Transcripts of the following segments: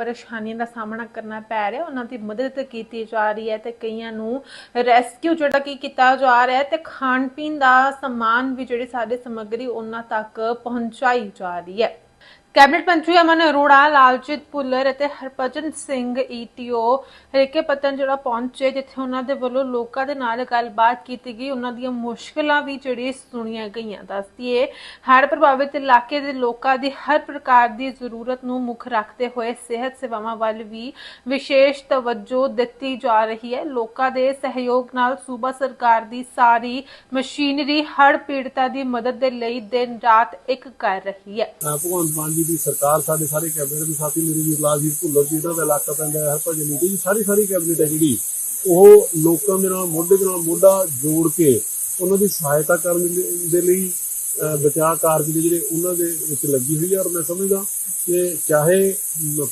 ਪਰੇਸ਼ਾਨੀਆਂ ਦਾ ਸਾਹਮਣਾ ਕਰਨਾ ਪੈ ਰਿਹਾ, ਉਹਨਾਂ ਦੀ ਮਦਦ ਕੀਤੀ ਜਾ ਰਹੀ ਹੈ ਤੇ ਕਈਆਂ ਨੂੰ ਰੈਸਕਿਊ ਜਿਹੜਾ ਕੀ ਕੀਤਾ ਜਾ ਰਿਹਾ ਹੈ ਤੇ ਖਾਣ ਪੀਣ ਦਾ ਸਮਾਨ ਵੀ ਜਿਹੜੀ ਸਾਡੇ ਸਮੱਗਰੀ ਉਹਨਾਂ ਤੱਕ ਪਹੁੰਚਾਈ ਜਾ ਰਹੀ ਹੈ। ਕੈਬਨਿਟ ਮੰਤਰੀ ਅਮਨ ਅਰੋੜਾ, ਲਾਲਜੀਤ ਭੁੱਲਰ ਅਤੇ ਹਰਭਜਨ ਸਿੰਘ ਈਟੀਓ ਹਰੀਕੇ ਪਤਨ ਜਿਹੜਾ ਪਹੁੰਚੇ, ਜਿੱਥੇ ਉਹਨਾਂ ਦੇ ਵੱਲੋਂ ਲੋਕਾਂ ਦੇ ਨਾਲ ਗੱਲਬਾਤ ਕੀਤੀ ਗਈ। ਉਹਨਾਂ ਦੀਆਂ ਮੁਸ਼ਕਲਾਂ ਵੀ ਜਿਹੜੀ ਸੁਣੀਆਂ ਗਈਆਂ ਦੱਸਦੀਏ ਹੜ੍ਹ ਪ੍ਰਭਾਵਿਤ ਇਲਾਕੇ ਦੇ ਲੋਕਾਂ ਦੀ ਹਰ ਪ੍ਰਕਾਰ ਦੀ ਜ਼ਰੂਰਤ ਨੂੰ ਮੁੱਖ ਰੱਖਦੇ ਹੋਏ ਸਿਹਤ ਸੇਵਾਵਾਂ ਵੱਲ ਵੀ ਵਿਸ਼ੇਸ਼ ਤਵੱਜੋ ਦਿੱਤੀ ਜਾ ਰਹੀ ਹੈ। ਲੋਕਾਂ ਦੇ ਸਹਿਯੋਗ ਨਾਲ ਸੂਬਾ ਸਰਕਾਰ ਦੀ ਸਾਰੀ ਮਸ਼ੀਨਰੀ ਹੜ ਪੀੜਤਾਂ ਦੀ ਮਦਦ ਦੇ ਲਈ ਦਿਨ ਰਾਤ ਇੱਕ ਕਰ ਰਹੀ ਹੈ। ਭਗਵੰਤ ਮਾਨ ਜੀ ਦੀ ਸਰਕਾਰ, ਸਾਡੇ ਸਾਰੇ ਕੈਬਨਿਟ ਦੇ ਸਾਥੀ, ਮੇਰੇ ਵੀ ਲਾਲਜੀਤ ਭੁੱਲਰ ਜੀ ਦਾ ਇਲਾਕਾ ਪੈਂਦਾ ਹੈ, ਹਰਭਜਨ ਨੀਤੀ ਜੀ, ਸਾਰੀ ਸਾਰੀ ਕੈਬਨਿਟ ਹੈ ਜਿਹੜੀ। ਉਹ ਲੋਕਾਂ ਦੇ ਨਾਲ, ਮੋਢੇ ਦੇ ਨਾਲ ਮੋਢਾ ਜੋੜ ਕੇ ਉਹਨਾਂ ਦੀ ਸਹਾਇਤਾ ਕਰਨ ਦੇ- ਲਈ ਬਚਾਅ ਕਾਰਜ ਦੇ ਜਿਹੜੇ ਉਹਨਾਂ ਦੇ ਵਿੱਚ ਲੱਗੀ ਹੋਈ ਹੈ ਔਰ ਮੈਂ ਸਮਝਦਾ ਕਿ ਚਾਹੇ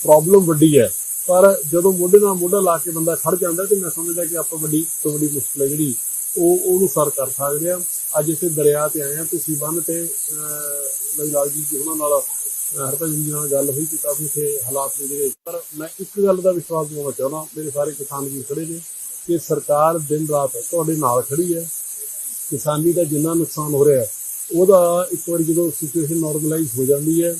ਪ੍ਰੋਬਲਮ ਵੱਡੀ ਹੈ, ਪਰ ਜਦੋਂ ਮੋਢੇ ਨਾਲ ਮੋਢਾ ਲਾ ਕੇ ਬੰਦਾ ਖੜ ਜਾਂਦਾ ਤੇ ਮੈਂ ਸਮਝਦਾ ਕਿ ਆਪਾਂ ਵੱਡੀ ਤੋਂ ਵੱਡੀ ਮੁਸ਼ਕਲ ਹੈ ਜਿਹੜੀ, ਉਹ ਉਹਨੂੰ ਸਰ ਕਰ ਸਕਦੇ ਆ ਅੱਜ ਇਸੇ ਦਰਿਆ ਤੇ ਆਏ ਆ ਤੁਸੀਂ ਬੰਨ ਤੇ ਲਈ ਲਾਲ ਜੀ ਉਹਨਾਂ ਨਾਲ ਹਰਭਜਨ ਜੀ ਨਾਲ ਗੱਲ ਹੋਈ ਕਿ ਕਾਫੀ ਇੱਥੇ ਹਾਲਾਤ ਨੇ ਜਿਹੜੇ। ਪਰ ਮੈਂ ਇੱਕ ਗੱਲ ਦਾ ਵਿਸ਼ਵਾਸ ਦਿਵਾਉਣਾ ਚਾਹੁੰਦਾ ਮੇਰੇ ਸਾਰੇ ਕਿਸਾਨ ਵੀ ਖੜੇ ਨੇ ਕਿ ਸਰਕਾਰ ਦਿਨ ਰਾਤ ਤੁਹਾਡੇ ਨਾਲ ਖੜੀ ਹੈ। ਕਿਸਾਨੀ ਦਾ ਜਿੰਨਾ ਨੁਕਸਾਨ ਹੋ ਰਿਹਾ ਉਹਦਾ ਇੱਕ ਵਾਰੀ ਜਦੋਂ ਸਿਚੁਏਸ਼ਨ ਨਾਰਮਲਾਈਜ਼ ਹੋ ਜਾਂਦੀ ਹੈ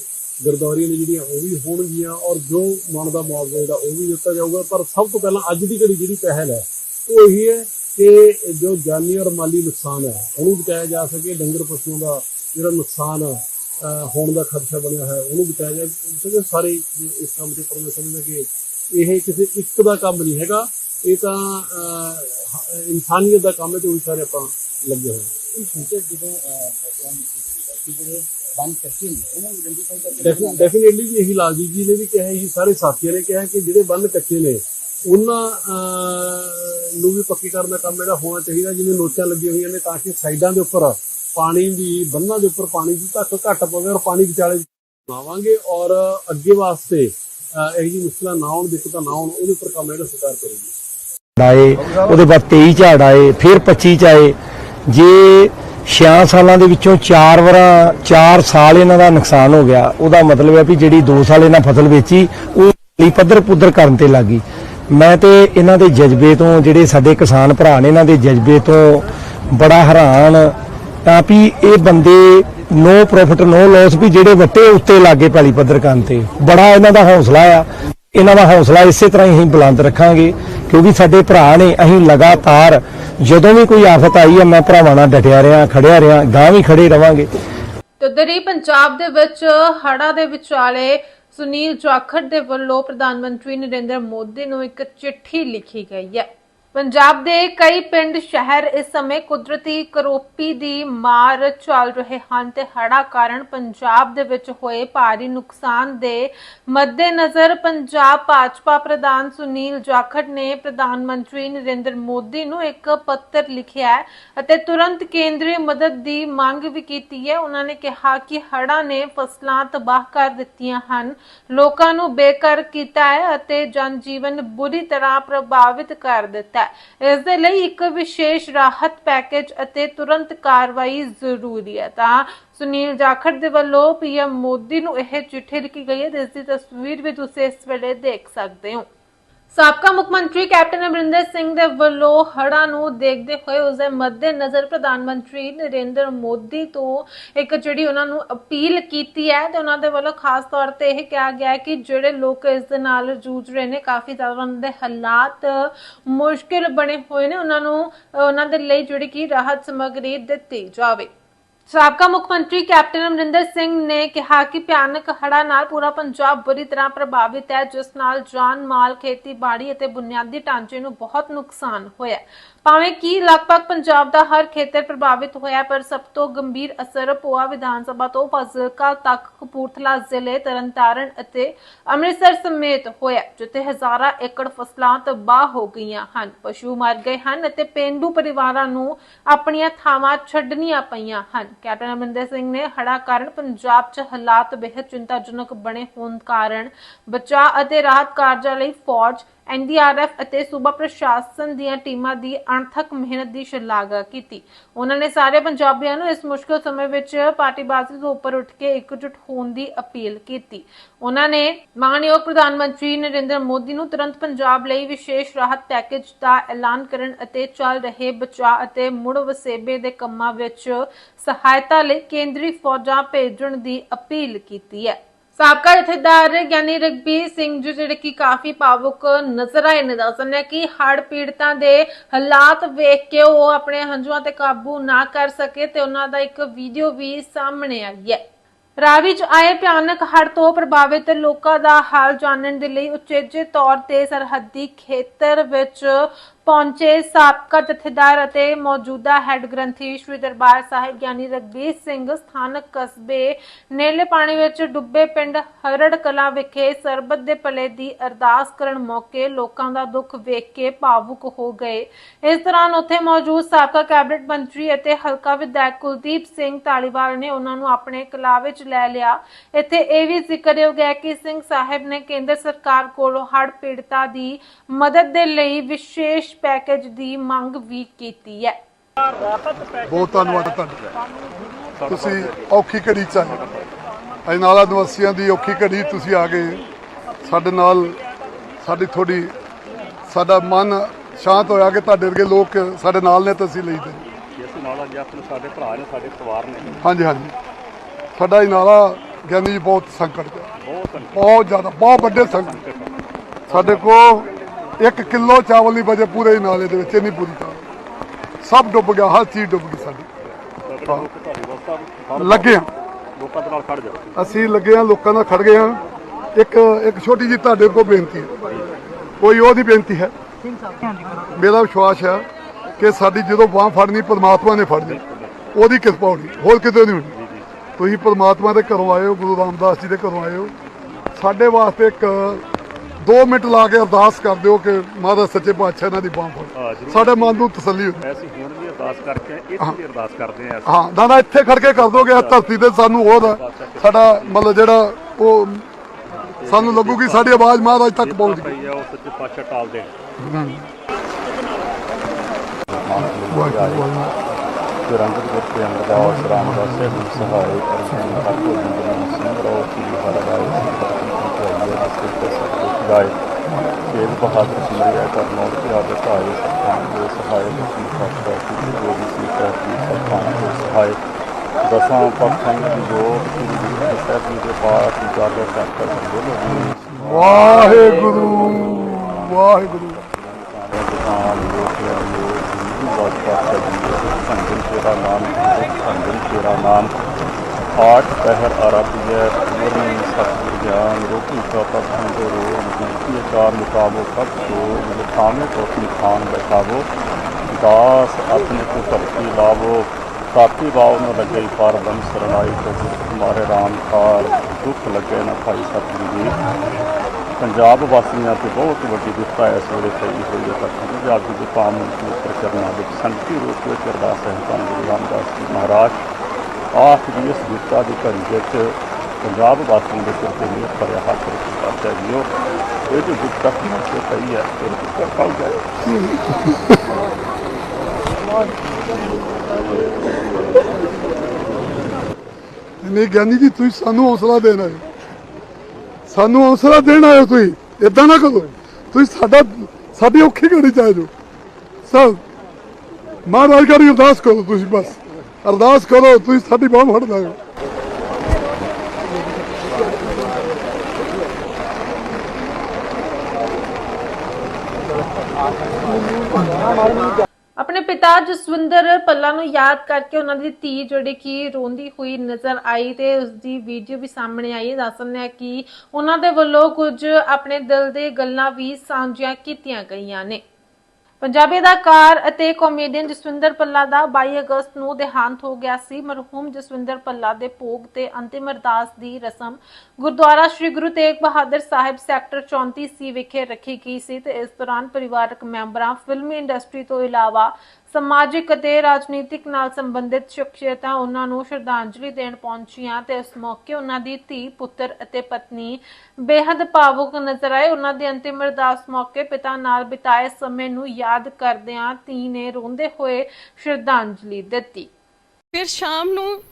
ਗਰਦੌਰੀਆਂ ਨੇ ਜਿਹੜੀਆਂ ਉਹ ਵੀ ਹੋਣਗੀਆਂ ਔਰ ਜੋ ਮਨ ਦਾ ਮੁਆਵਜ਼ਾ ਜਿਹੜਾ ਉਹ ਵੀ ਦਿੱਤਾ ਜਾਊਗਾ। ਪਰ ਸਭ ਤੋਂ ਪਹਿਲਾਂ ਅੱਜ ਦੀ ਘੜੀ ਜਿਹੜੀ ਪਹਿਲ ਹੈ ਉਹ ਇਹੀ ਹੈ ਕਿ ਜੋ ਜਾਨੀ ਔਰ ਮਾਲੀ ਨੁਕਸਾਨ ਹੈ ਉਹਨੂੰ ਬਚਾਇਆ ਜਾ ਸਕੇ ਡੰਗਰ ਪਸ਼ੂਆਂ ਦਾ ਜਿਹੜਾ ਨੁਕਸਾਨ ਅਹ, ਹੋਣ ਦਾ ਖਦਸ਼ਾ ਬਣਿਆ ਹੈ ਉਹਨੂੰ ਬਚਾਇਆ ਜਾ ਸਕੇ ਸਾਰੇ ਇਸ ਕੰਮ ਤੇ ਪਰ ਮੈਂ ਸਮਝਦਾ ਕਿ ਇਹ ਕਿਸੇ ਇੱਕ ਦਾ ਕੰਮ ਨਹੀਂ ਹੈਗਾ ਇਹ ਤਾਂ ਇਨਸਾਨੀਅਤ ਦਾ ਕੰਮ ਹੈ ਤੇ ਉਹ ਸਾਰੇ ਆਪਾਂ ਲੱਗੇ ਹੋਏ ਹਾਂ। ਫਿਊਚਰ ਜਦੋਂ ਦੀ ਜਿਹੜੇ ਬੰਦ ਕੱਚੇ ਨੇ ਉਹਨਾਂ ਨੂੰ ਆਈਡੈਂਟੀਫਾਈ ਡੈਫੀਨਿਟਲੀ ਜੀ ਇਹੀ ਲਾਲਜੀਤ ਜੀ ਨੇ ਵੀ ਕਿਹਾ ਸੀ ਸਾਰੇ ਸਾਥੀਆਂ ਨੇ ਕਿਹਾ ਕਿ ਜਿਹੜੇ ਬੰਨ ਕੱਚੇ ਨੇ ਉਹਨਾਂ ਨੂੰ ਵੀ ਪੱਕੀ ਕਰਨ ਦਾ ਕੰਮ ਜਿਹੜਾ ਹੋਣਾ ਚਾਹੀਦਾ ਜਿਵੇਂ ਨੋਚਾਂ ਲੱਗੀਆਂ ਹੋਈਆਂ ਨੇ ਤਾਂ ਕਿ ਸਾਈਡਾਂ ਦੇ ਉੱਪਰ ਪਾਣੀ ਦੀ ਬੰਨਾਂ ਦੇ ਉੱਪਰ ਪਾਣੀ ਦੀ ਧੱਕ ਘੱਟ ਪਵੇ ਔਰ ਪਾਣੀ ਵਿਚਾਲੇ ਲਾਵਾਂਗੇ ਔਰ ਅੱਗੇ ਵਾਸਤੇ ਅਹ, ਇਹੋ ਮੁਸ਼ਕਲਾਂ ਨਾ ਆਉਣ ਦਿੱਕਤਾਂ ਨਾ ਆਉਣ ਉਹਦੇ ਉੱਪਰ ਕੰਮ ਜਿਹੜਾ ਸਰਕਾਰ ਕਰੇਗੀ। ਆਏ ਉਹਦੇ ਬਾਅਦ 23 ਝਾੜ ਆਏ ਫਿਰ 25 ਚ ਆਏ। ਜੇ 6 ਸਾਲਾਂ ਦੇ ਵਿੱਚੋਂ 4 ਵਾਰਾਂ 4 ਸਾਲ ਇਹਨਾਂ ਦਾ ਨੁਕਸਾਨ ਹੋ ਗਿਆ ਉਹਦਾ ਮਤਲਬ ਹੈ ਵੀ ਜਿਹੜੀ 2 ਸਾਲ ਇਹਨਾਂ ਫਸਲ ਵੇਚੀ ਉਹ ਲਈ ਪੱਧਰ ਪੁੱਧਰ ਕਰਨ ਤੇ ਲੱਗੀ ਮੈਂ ਤੇ ਇਹਨਾਂ ਦੇ ਜਜ਼ਬੇ ਤੋਂ ਜਿਹੜੇ ਸਾਡੇ ਕਿਸਾਨ ਭਰਾ ਨੇ ਇਹਨਾਂ ਦੇ ਜਜ਼ਬੇ ਤੋਂ ਬੜਾ ਹੈਰਾਨ ਤਾਂ ਵੀ ਇਹ ਬੰਦੇ ਨੋ ਪ੍ਰੋਫਿਟ ਨੋ ਲਾਸ ਵੀ ਜਿਹੜੇ ਵੱਟੇ ਉੱਤੇ ਲਾਗੇ ਪੈਲੀ ਪੱਧਰ ਤੇ। ਬੜਾ ਇਹਨਾਂ ਦਾ ਹੌਸਲਾ ਆ। ਇਹਨਾਂ ਦਾ ਹੌਸਲਾ ਇਸੇ ਤਰ੍ਹਾਂ ਹੀ ਬੁਲੰਦ ਰੱਖਾਂਗੇ, ਕਿਉਂਕਿ ਸਾਡੇ ਭਰਾ ਨੇ ਅਸੀਂ ਲਗਾਤਾਰ ਜਦੋਂ ਵੀ ਕੋਈ ਆਫਤ ਆਈ ਹੈ ਮੈਂ ਭਰਾਵਾਂ ਨਾਲ ਡਟਿਆ ਰਿਹਾ, ਖੜਿਆ ਰਿਹਾ ਗਾਂ ਵੀ ਖੜੇ ਰਵਾਂਗੇ। ਤੇ ਪੰਜਾਬ ਦੇ ਵਿੱਚ ਹੜਾ ਦੇ ਵਿਚਾਲੇ ਸੁਨੀਲ ਜਾਖੜ ਦੇ ਵੱਲੋਂ ਪ੍ਰਧਾਨ ਮੰਤਰੀ ਨਰਿੰਦਰ ਮੋਦੀ ਨੂੰ ਇੱਕ ਚਿੱਠੀ ਲਿਖੀ ਗਈ ਹੈ। ਪੰਜਾਬ ਦੇ ਕਈ ਪਿੰਡ, ਸ਼ਹਿਰ ਇਸ ਸਮੇਂ ਕੁਦਰਤੀ ਕਰੋਪੀ ਦੀ ਮਾਰ ਚੱਲ ਰਹੇ ਹਨ ਤੇ ਹੜ੍ਹਾਂ ਕਾਰਨ ਪੰਜਾਬ ਦੇ ਵਿੱਚ ਹੋਏ ਭਾਰੀ ਨੁਕਸਾਨ ਦੇ ਮੱਦੇਨਜ਼ਰ ਪੰਜਾਬ ਭਾਜਪਾ ਪ੍ਰਧਾਨ ਸੁਨੀਲ ਜਾਖੜ ਨੇ ਪ੍ਰਧਾਨ ਮੰਤਰੀ ਨਰਿੰਦਰ ਮੋਦੀ ਨੂੰ ਇੱਕ ਪੱਤਰ ਲਿਖਿਆ ਹੈ ਅਤੇ ਤੁਰੰਤ ਕੇਂਦਰੀ ਮਦਦ ਦੀ ਮੰਗ ਵੀ ਕੀਤੀ ਹੈ। ਉਹਨਾਂ ਨੇ ਕਿਹਾ ਕਿ ਹੜ੍ਹਾਂ ਨੇ ਫਸਲਾਂ ਤਬਾਹ ਕਰ ਦਿੱਤੀਆਂ ਹਨ, ਲੋਕਾਂ ਨੂੰ ਬੇਘਰ ਕੀਤਾ ਹੈ ਅਤੇ ਜਨ ਜੀਵਨ ਬੁਰੀ ਤਰ੍ਹਾਂ ਪ੍ਰਭਾਵਿਤ ਕਰ ਦਿੱਤਾ ਹੈ। ਇਸ ਦੇ ਲਈ ਇੱਕ ਵਿਸ਼ੇਸ਼ ਰਾਹਤ ਪੈਕੇਜ ਅਤੇ ਤੁਰੰਤ ਕਾਰਵਾਈ ਜ਼ਰੂਰੀ ਹੈ। ਤਾਂ ਸੁਨੀਲ ਜਾਖੜ ਦੇ ਵੱਲੋਂ ਪੀਐਮ ਮੋਦੀ ਨੂੰ ਇਹ ਚਿੱਠੀ ਲਿਖੀ ਗਈ ਹੈ, ਜਿਸ ਦੀ ਤਸਵੀਰ ਵੀ ਤੁਸੀਂ ਇਸ ਵੇਲੇ ਦੇਖ ਸਕਦੇ ਹੋ। ਸਾਬਕਾ ਮੁੱਖ ਮੰਤਰੀ ਕੈਪਟਨ ਅਮਰਿੰਦਰ ਸਿੰਘ ਦੇ ਵੱਲੋਂ ਹੜ੍ਹਾਂ ਨੂੰ ਦੇਖਦੇ ਹੋਏ ਉਸ ਦੇ ਮੱਦੇਨਜ਼ਰ ਪ੍ਰਧਾਨ ਮੰਤਰੀ ਨਰਿੰਦਰ ਮੋਦੀ ਤੋਂ ਇੱਕ ਜਿਹੜੀ ਉਹਨਾਂ ਨੂੰ ਅਪੀਲ ਕੀਤੀ ਹੈ ਤੇ ਉਹਨਾਂ ਦੇ ਵੱਲੋਂ ਖਾਸ ਤੌਰ ਤੇ ਇਹ ਕਿਹਾ ਗਿਆ ਹੈ ਕਿ ਜਿਹੜੇ ਲੋਕ ਇਸ ਦੇ ਨਾਲ ਜੂਝ ਰਹੇ ਨੇ, ਕਾਫੀ ਜ਼ਿਆਦਾ ਉਹਨਾਂ ਦੇ ਹਾਲਾਤ ਮੁਸ਼ਕਿਲ ਬਣੇ ਹੋਏ ਨੇ। ਉਹਨਾਂ ਨੂੰ, ਉਹਨਾਂ ਦੇ ਲਈ ਜਿਹੜੀ ਕਿ ਰਾਹਤ ਸਮੱਗਰੀ ਦਿੱਤੀ ਜਾਵੇ। ਸਾਬਕਾ ਮੁੱਖ ਮੰਤਰੀ ਕੈਪਟਨ ਅਮਰਿੰਦਰ ਸਿੰਘ ਨੇ ਕਿਹਾ ਕਿ ਭਿਆਨਕ ਹੜਾ ਨਾਲ ਪੂਰਾ ਪੰਜਾਬ ਬੁਰੀ ਤਰ੍ਹਾਂ ਪ੍ਰਭਾਵਿਤ ਹੈ, ਜਿਸ ਨਾਲ ਜਾਨ ਮਾਲ ਖੇਤੀਬਾੜੀ ਅਤੇ ਬੁਨਿਆਦੀ ਢਾਂਚੇ ਨੂੰ ਬਹੁਤ ਨੁਕਸਾਨ ਹੋਇਆ ਭਾਵੇਂ ਕਿ ਲਗਭਗ ਪੰਜਾਬ ਦਾ ਹਰ ਖੇਤਰ ਪ੍ਰਭਾਵਿਤ ਹੋਇਆ, ਪਰ ਸਭ ਤੋਂ ਗੰਭੀਰ ਅਸਰ ਪੋਆ ਵਿਧਾਨ ਸਭਾ ਤੋਂ ਫਾਜ਼ਿਲਕਾ ਤੱਕ ਕਪੂਰਥਲਾ ਜ਼ਿਲ੍ਹੇ, ਤਰਨਤਾਰਨ ਅਤੇ ਅੰਮ੍ਰਿਤਸਰ ਸਮੇਤ ਹੋਇਆ, ਜਿੱਥੇ ਹਜ਼ਾਰਾਂ ਏਕੜ ਫਸਲਾਂ ਤਬਾਹ ਹੋ ਗਈਆਂ ਹਨ। ਪਸ਼ੂ ਮਰ ਗਏ ਹਨ ਅਤੇ ਪੇਂਡੂ ਪਰਿਵਾਰਾਂ ਨੂੰ ਆਪਣੀਆਂ ਥਾਵਾਂ ਛੱਡਣੀਆਂ ਪਈਆਂ ਹਨ। ਕੈਪਟਨ ਅਮਰਿੰਦਰ ਸਿੰਘ ਨੇ ਹੜਾ ਕਾਰਨ ਪੰਜਾਬ 'ਚ ਹਾਲਾਤ ਬੇहद ਚਿੰਤਾਜਨਕ ਬਣੇ ਹੋਣ ਕਾਰਨ ਬਚਾਅ ਅਤੇ ਰਾਹਤ ਕਾਰਜਾਂ ਲਈ ਫੌਜ ਐਨਡੀਆਰਐਫ ਅਤੇ ਸੂਬਾ ਪ੍ਰਸ਼ਾਸਨ ਦੀਆਂ ਟੀਮਾਂ ਦੀ ਅਣਥੱਕ ਮਿਹਨਤ ਦੀ ਸ਼ਲਾਘਾ ਕੀਤੀ। ਉਹਨਾਂ ਨੇ ਸਾਰੇ ਪੰਜਾਬੀਆਂ ਨੂੰ ਇਸ ਮੁਸ਼ਕਲ ਸਮੇਂ ਵਿੱਚ ਪਾਰਟੀਬਾਜ਼ੀ ਤੋਂ ਉੱਪਰ ਉੱਠ ਕੇ ਇਕਜੁੱਟ ਹੋਣ ਦੀ ਅਪੀਲ ਕੀਤੀ। ਉਹਨਾਂ ਨੇ ਮਾਨਯੋਗ ਪ੍ਰਧਾਨ ਮੰਤਰੀ ਨਰਿੰਦਰ ਮੋਦੀ ਨੂੰ ਤੁਰੰਤ ਪੰਜਾਬ ਲਈ ਵਿਸ਼ੇਸ਼ ਰਾਹਤ ਪੈਕੇਜ ਦਾ ਐਲਾਨ ਕਰਨ ਅਤੇ ਚੱਲ ਰਹੇ ਬਚਾਅ ਅਤੇ ਮੁੜ ਵਸੇਬੇ ਦੇ ਕੰਮਾਂ ਵਿੱਚ ਸਹਾਇਤਾ ਲਈ ਕੇਂਦਰੀ ਫੌਜਾਂ ਭੇਜਣ ਦੀ ਅਪੀਲ ਕੀਤੀ ਹੈ। ਸਾਬਕਾ ਜਥੇਦਾਰ ਗਿਆਨੀ ਰਗਬੀਰ ਸਿੰਘ ਜੀ, ਜਿਹੜੇ ਕਿ ਕਾਫੀ ਭਾਵੁਕ ਨਜ਼ਰ ਆਏ ਨੇ ਦੱਸਣ ਹੈ ਕਿ ਹੜ੍ਹ ਪੀੜਤਾਂ ਦੇ ਹਾਲਾਤ ਵੇਖ ਕੇ ਉਹ ਆਪਣੇ ਹੰਝੂਆਂ ਤੇ ਕਾਬੂ ਨਾ ਕਰ ਸਕੇ ਤੇ ਉਹਨਾਂ ਦਾ ਇੱਕ ਵੀਡੀਓ ਵੀ ਸਾਹਮਣੇ ਆਈ ਹੈ। ਰਾਵੀ 'ਚ ਆਏ ਭਿਆਨਕ ਹੜ੍ਹ ਤੋਂ ਪ੍ਰਭਾਵਿਤ ਲੋਕਾਂ ਦਾ ਹਾਲ ਜਾਣਨ ਦੇ ਲਈ ਉਚੇਜੇ ਤੌਰ ਤੇ ਸਰਹੱਦੀ ਖੇਤਰ ਵਿੱਚ ਪਹੁੰਚੇ ਸਾਬਕਾ ਜਥੇਦਾਰ ਅਤੇ ਮੌਜੂਦਾ ਹੈੱਡ ਗ੍ਰੰਥੀ ਸ੍ਰੀ ਦਰਬਾਰ ਸਾਹਿਬ ਗਿਆਨੀ ਰਗਬੀਰ ਸਿੰਘ ਸਥਾਨਕ ਕਸਬੇ ਨੇਲੇ ਪਾਣੀ ਵਿੱਚ ਡੁੱਬੇ ਪਿੰਡ ਹਰੜ ਕਲਾ ਵਿਖੇ ਸਰਬੱਤ ਦੇ ਭਲੇ ਦੀ ਅਰਦਾਸ ਕਰਨ ਮੌਕੇ ਲੋਕਾਂ ਦਾ ਦੁੱਖ ਵੇਖ ਕੇ ਭਾਵੁਕ ਹੋ ਗਏ। ਇਸ ਦੌਰਾਨ ਉੱਥੇ ਮੌਜੂਦ ਸਾਬਕਾ ਕੈਬਨਿਟ ਮੰਤਰੀ ਅਤੇ ਹਲਕਾ ਵਿਧਾਇਕ ਕੁਲਦੀਪ ਸਿੰਘ ਢਾਲੀਵਾਲ ਨੇ ਉਹਨਾਂ ਨੂੰ ਆਪਣੇ ਕਲਾ ਵਿੱਚ ਲੈ ਲਿਆ। ਇੱਥੇ ਇਹ ਵੀ ਜ਼ਿਕਰਯੋਗ ਹੈ ਕਿ ਸਿੰਘ ਸਾਹਿਬ ਨੇ ਕੇਂਦਰ ਸਰਕਾਰ ਕੋਲੋਂ ਹੜ੍ਹ ਪੀੜਤਾਂ ਦੀ ਮਦਦ ਦੇ ਲਈ ਵਿਸ਼ੇਸ਼ ਪੈਕੇਜ ਦੀ ਮੰਗ ਵੀ ਕੀਤੀ ਹੈ। ਬਹੁਤ ਧੰਨਵਾਦ ਤੁਹਾਡਾ। ਤੁਸੀਂ ਔਖੀ ਘੜੀ ਚ ਆਏ। ਅਜਨਾਲਾ ਨਿਵਾਸੀਆਂ ਦੀ ਔਖੀ ਘੜੀ ਤੁਸੀਂ ਆ ਗਏ। ਸਾਡੇ ਨਾਲ ਸਾਡੀ ਥੋੜੀ ਸਾਡਾ ਮਨ ਸ਼ਾਂਤ ਹੋਇਆ ਕਿ ਤੁਹਾਡੇ ਵਰਗੇ ਲੋਕ ਸਾਡੇ ਨਾਲ ਨੇ ਤਾਂ ਅਸੀਂ ਲਈ ਦੇ ਇਸ ਨਾਲ ਅੱਜ ਆਪਣੇ ਸਾਡੇ ਭਰਾ ਨੇ ਸਾਡੇ ਪਰਿਵਾਰ ਨੇ। ਹਾਂਜੀ ਹਾਂਜੀ। ਸਾਡਾ ਅਜਨਾਲਾ ਗਿਆਨੀ ਜੀ ਬਹੁਤ ਸੰਕਟ ਚ ਬਹੁਤ ਜ਼ਿਆਦਾ ਬਹੁਤ ਵੱਡੇ ਸੰਕਟ। ਸਾਡੇ ਕੋਲ 1 ਕਿਲੋ ਚਾਵਲ ਨਹੀਂ ਬਚੇ ਪੂਰੇ ਨਾਲੇ ਦੇ ਵਿੱਚ ਇੰਨੀ ਪੂਰੀ ਚਾਵਲ ਸਭ ਡੁੱਬ ਗਿਆ ਹਰ ਚੀਜ਼ ਡੁੱਬ ਗਈ ਸਾਡੀ। ਲੱਗੇ ਆ। ਲੋਕਾਂ ਦੇ ਨਾਲ ਖੜ ਜਾਓ। ਅਸੀਂ ਲੱਗੇ ਆ ਲੋਕਾਂ ਨਾਲ ਖੜ ਗਏ ਆ। ਇੱਕ ਇੱਕ ਛੋਟੀ ਜਿਹੀ ਤੁਹਾਡੇ ਕੋਲ ਬੇਨਤੀ ਹੈ। ਕੋਈ ਉਹਦੀ ਬੇਨਤੀ ਹੈ। ਮੇਰਾ ਵਿਸ਼ਵਾਸ ਹੈ ਕਿ ਸਾਡੀ ਜਦੋਂ ਬਾਹ ਫੜਨੀ ਪਰਮਾਤਮਾ ਨੇ ਫੜਨੀ ਉਹਦੀ ਕਿਰਪਾ ਹੋਣੀ ਹੋਰ ਕਿਤੇ ਨਹੀਂ ਹੋਣੀ। ਤੁਸੀਂ ਪਰਮਾਤਮਾ ਦੇ ਘਰੋਂ ਆਏ ਹੋ ਗੁਰੂ ਰਾਮਦਾਸ ਜੀ ਦੇ ਘਰੋਂ ਆਏ ਹੋ। ਸਾਡੇ ਵਾਸਤੇ ਇੱਕ 2 ਮਿੰਟ ਲਾ ਕੇ ਅਰਦਾਸ ਕਰ ਦਿਓ ਕਿ ਮਹਾਰਾਜ ਸੱਚੇ ਪਾਤਸ਼ਾਹ ਇਹਨਾਂ ਦੀ ਬਾਹ ਫੜ। ਸਾਡੇ ਮਨ ਨੂੰ ਤਸੱਲੀ ਹੋਵੇ ਐਸੀ ਹੁਣ ਵੀ ਅਰਦਾਸ ਕਰਕੇ ਇੱਥੇ ਵੀ ਅਰਦਾਸ ਕਰਦੇ ਆ ਹਾਂ ਨਾ ਨਾ ਇੱਥੇ ਖੜ ਕੇ ਕਰ ਦੋਗੇ ਇਸ ਧਰਤੀ ਤੇ ਸਾਨੂੰ ਹੋਰ ਸਾਡਾ ਮਤਲਬ ਜਿਹੜਾ ਉਹ ਸਾਨੂੰ ਲੱਗੂਗੀ ਸਾਡੀ ਆਵਾਜ਼ ਮਹਾਰਾਜ ਤੱਕ ਪਹੁੰਚ ਗਈ। ਆ ਉਹ ਸੱਚੇ ਪਾਤਸ਼ਾਹ ਟਾਲ ਦੇ ਰੰਗਤ ਗੁਰਤੇ ਅੰਗਦਾਸ ਰਾਮਦਾਸ ਸਹਿਬ ਸਹਾਇ ਅਰਜਨ ਠਾਕੁਰ ਜਿੰਦਰਾ ਸਿੰਘ ਰੋ ਕੀ ਹਰਵਾਏ ਗਾਇ ਤੇਗ ਬਹਾਦਰ ਸਿਮਰਿਆ ਕਰਨੌਰ ਕੇ ਆਦੇ ਸਹਾਇ ਸਤਾਨ ਦੇ ਸਹਾਇ ਦਸਮ ਪਾਤਸ਼ਾਹ ਕੀ ਗੋਬਿੰਦ ਸਿੰਘ ਸਾਹਿਬ ਜੀ ਸਤਾਨ ਦੇ ਸਹਾਇ ਦਸਾਂ ਪੱਖਾਂ ਦੀ ਗ੍ਰੰਥ ਸਾਹਿਬ ਜੀ ਦੇ ਪਾਠ ਉਜਾਗਰ ਕਰ ਕਰ ਬੋਲੋ ਜੀ ਵਾਹਿਗੁਰੂ ਵਾਹਿਗੁਰੂ। ਬਾਤ ਜੀ ਦੇ ਸੰਗਨ ਤੇਰਾ ਨਾਮ ਤੇਰਾ ਨਾਮ ਆਠ ਪਹਿਰ ਆਰਾਧਿਆ ਪੂਰਨ ਸਤਿ ਗਿਆਨ ਰੋਕੀ ਕਾ ਪਖੰਡੋ ਰੋਗ ਮੁਕਤੀ ਚਾਰ ਮੁਕਾਬੋ ਕਬ ਸੋ ਮਿਲਖਾਮੇ ਕੋ ਖਾਨ ਬੈਠਾਵੋ। ਦਾਸ ਆਪਣੇ ਕੋ ਭਗਤੀ ਲਾਵੋ ਸਾਥੀ ਬਾਉ ਨ ਲੱਗੇ ਪਰ ਬੰ ਸਰਣਾਈ ਕੋ ਤੁਮਾਰੇ ਰਾਮ ਕਾਲ, ਦੁੱਖ ਲੱਗੇ ਨਾ ਭਾਈ ਸਤਿਗੁਰੂ ਜੀ। ਪੰਜਾਬ ਵਾਸੀਆਂ ਤੇ ਬਹੁਤ ਵੱਡੀ ਵਿਪਤਾ ਇਸ ਵੇਲੇ ਪਈ ਹੋਈ ਹੈ, ਤਾਂ ਪੰਜਾਬ ਦੀ ਪਾਮ ਨੂੰ ਪਵਿੱਤਰ ਕਰਨਾ ਵਿੱਚ ਸੰਗਤੀ ਰੂਪ ਵਿੱਚ ਅਰਦਾਸ ਹੈ, ਧੰਨ ਗੁਰੂ ਰਾਮਦਾਸ ਜੀ ਮਹਾਰਾਜ। ਆਖ ਇਸ ਵਿਪਤਾ ਦੀ ਘੜੀ ਵਿੱਚ ਪੰਜਾਬ ਵਾਸੀਆਂ ਦੇ ਸਿਰ ਤੇ ਮੇਰ ਭਰਿਆ ਹੱਥ ਰੱਖ ਜੀਓ ਇਹ ਜੋ ਵਿਪਤਾ ਕੀ ਸੇ ਪਈ ਹੈ ਇਹ ਵਿਪਤਾ ਕਾਲ ਜਾਏ ਨਹੀਂ, ਗਿਆਨੀ ਜੀ, ਤੁਸੀਂ ਸਾਨੂੰ ਹੌਸਲਾ ਦੇਣਾ ਹੈ ਸਾਨੂੰ ਹੌਸਲਾ ਦੇਣ ਆਏ ਹੋ ਤੁਸੀਂ। ਇਦਾਂ ਨਾ ਕਰੋ। ਤੁਸੀਂ ਸਾਡਾ ਸਾਡੀ ਔਖੀ ਘੜੀ ਚ ਆ ਜਾਓ। ਸਭ ਮਹਾਰਾਜ ਕਰੀ ਅਰਦਾਸ ਕਰੋ ਤੁਸੀਂ ਬਸ। ਅਰਦਾਸ ਕਰੋ, ਤੁਸੀਂ ਸਾਡੀ ਬਾਹ ਫੜ ਲਾਓ। ਆਪਣੇ ਪਿਤਾ ਜਸਵਿੰਦਰ ਪੱਲਾ ਨੂੰ ਯਾਦ ਕਰਕੇ ਉਹਨਾਂ ਦੀ ਧੀ ਜਿਹੜੀ ਕਿ ਰੋਂਦੀ ਹੋਈ ਨਜ਼ਰ ਆਈ ਤੇ ਉਸ ਦੀ ਵੀਡੀਓ ਵੀ ਸਾਹਮਣੇ ਆਈ। ਹੈ ਦੱਸਣ ਹੈ ਕਿ ਉਹਨਾਂ ਦੇ ਵੱਲੋਂ ਕੁਝ ਆਪਣੇ ਦਿਲ ਦੇ ਗੱਲਾਂ ਵੀ ਸਾਂਝੀਆਂ ਕੀਤੀਆਂ ਗਈਆਂ ਨੇ। ਪੰਜਾਬੀ ਅਦਾਕਾਰ ਅਤੇ ਕਾਮੇਡੀਅਨ ਜਸਵਿੰਦਰ ਪੱਲਾ ਦਾ 22 ਅਗਸਤ ਨੂੰ ਦੇਹਾਂਤ ਹੋ ਗਿਆ ਸੀ। ਮਰਹੂਮ ਜਸਵਿੰਦਰ ਪੱਲਾ ਦੇ ਭੋਗ ਤੇ ਅੰਤਿਮ ਅਰਦਾਸ ਦੀ ਰਸਮ ਗੁਰਦੁਆਰਾ ਸ੍ਰੀ ਗੁਰੂ ਤੇਗ ਬਹਾਦਰ ਸਾਹਿਬ ਸੈਕਟਰ 34 ਸੀ ਵਿਖੇ ਰੱਖੀ ਗਈ ਸੀ ਤੇ ਇਸ ਦੌਰਾਨ ਪਰਿਵਾਰਕ ਮੈਂਬਰਾਂ, ਫਿਲਮੀ ਇੰਡਸਟਰੀ ਤੋਂ ਇਲਾਵਾ ਸਮਾਜਿਕ ਅਤੇ ਰਾਜਨੀਤਿਕ ਨਾਲ ਸੰਬੰਧਿਤ ਸ਼ਖਸੀਅਤਾਂ ਉਹਨਾਂ ਨੂੰ ਸ਼ਰਧਾਂਜਲੀ ਦੇਣ ਪਹੁੰਚੀਆਂ ਤੇ ਇਸ ਮੌਕੇ ਉਹਨਾਂ ਦੀ ਧੀ, ਪੁੱਤਰ ਅਤੇ ਪਤਨੀ ਬੇहद ਭਾਵੁਕ ਨਜ਼ਰ ਆਏ। ਉਹਨਾਂ ਦੀ ਅੰਤਿਮ ਅਰਦਾਸ ਮੌਕੇ ਪਿਤਾ ਨਾਲ ਬਿਤਾਏ ਸਮੇਂ ਨੂੰ ਯਾਦ ਕਰਦਿਆਂ ਧੀ ਨੇ ਰੋਂਦੇ ਹੋਏ ਸ਼ਰਧਾਂਜਲੀ ਦਿੱਤੀ। ਫਿਰ ਸ਼ਾਮ ਨੂੰ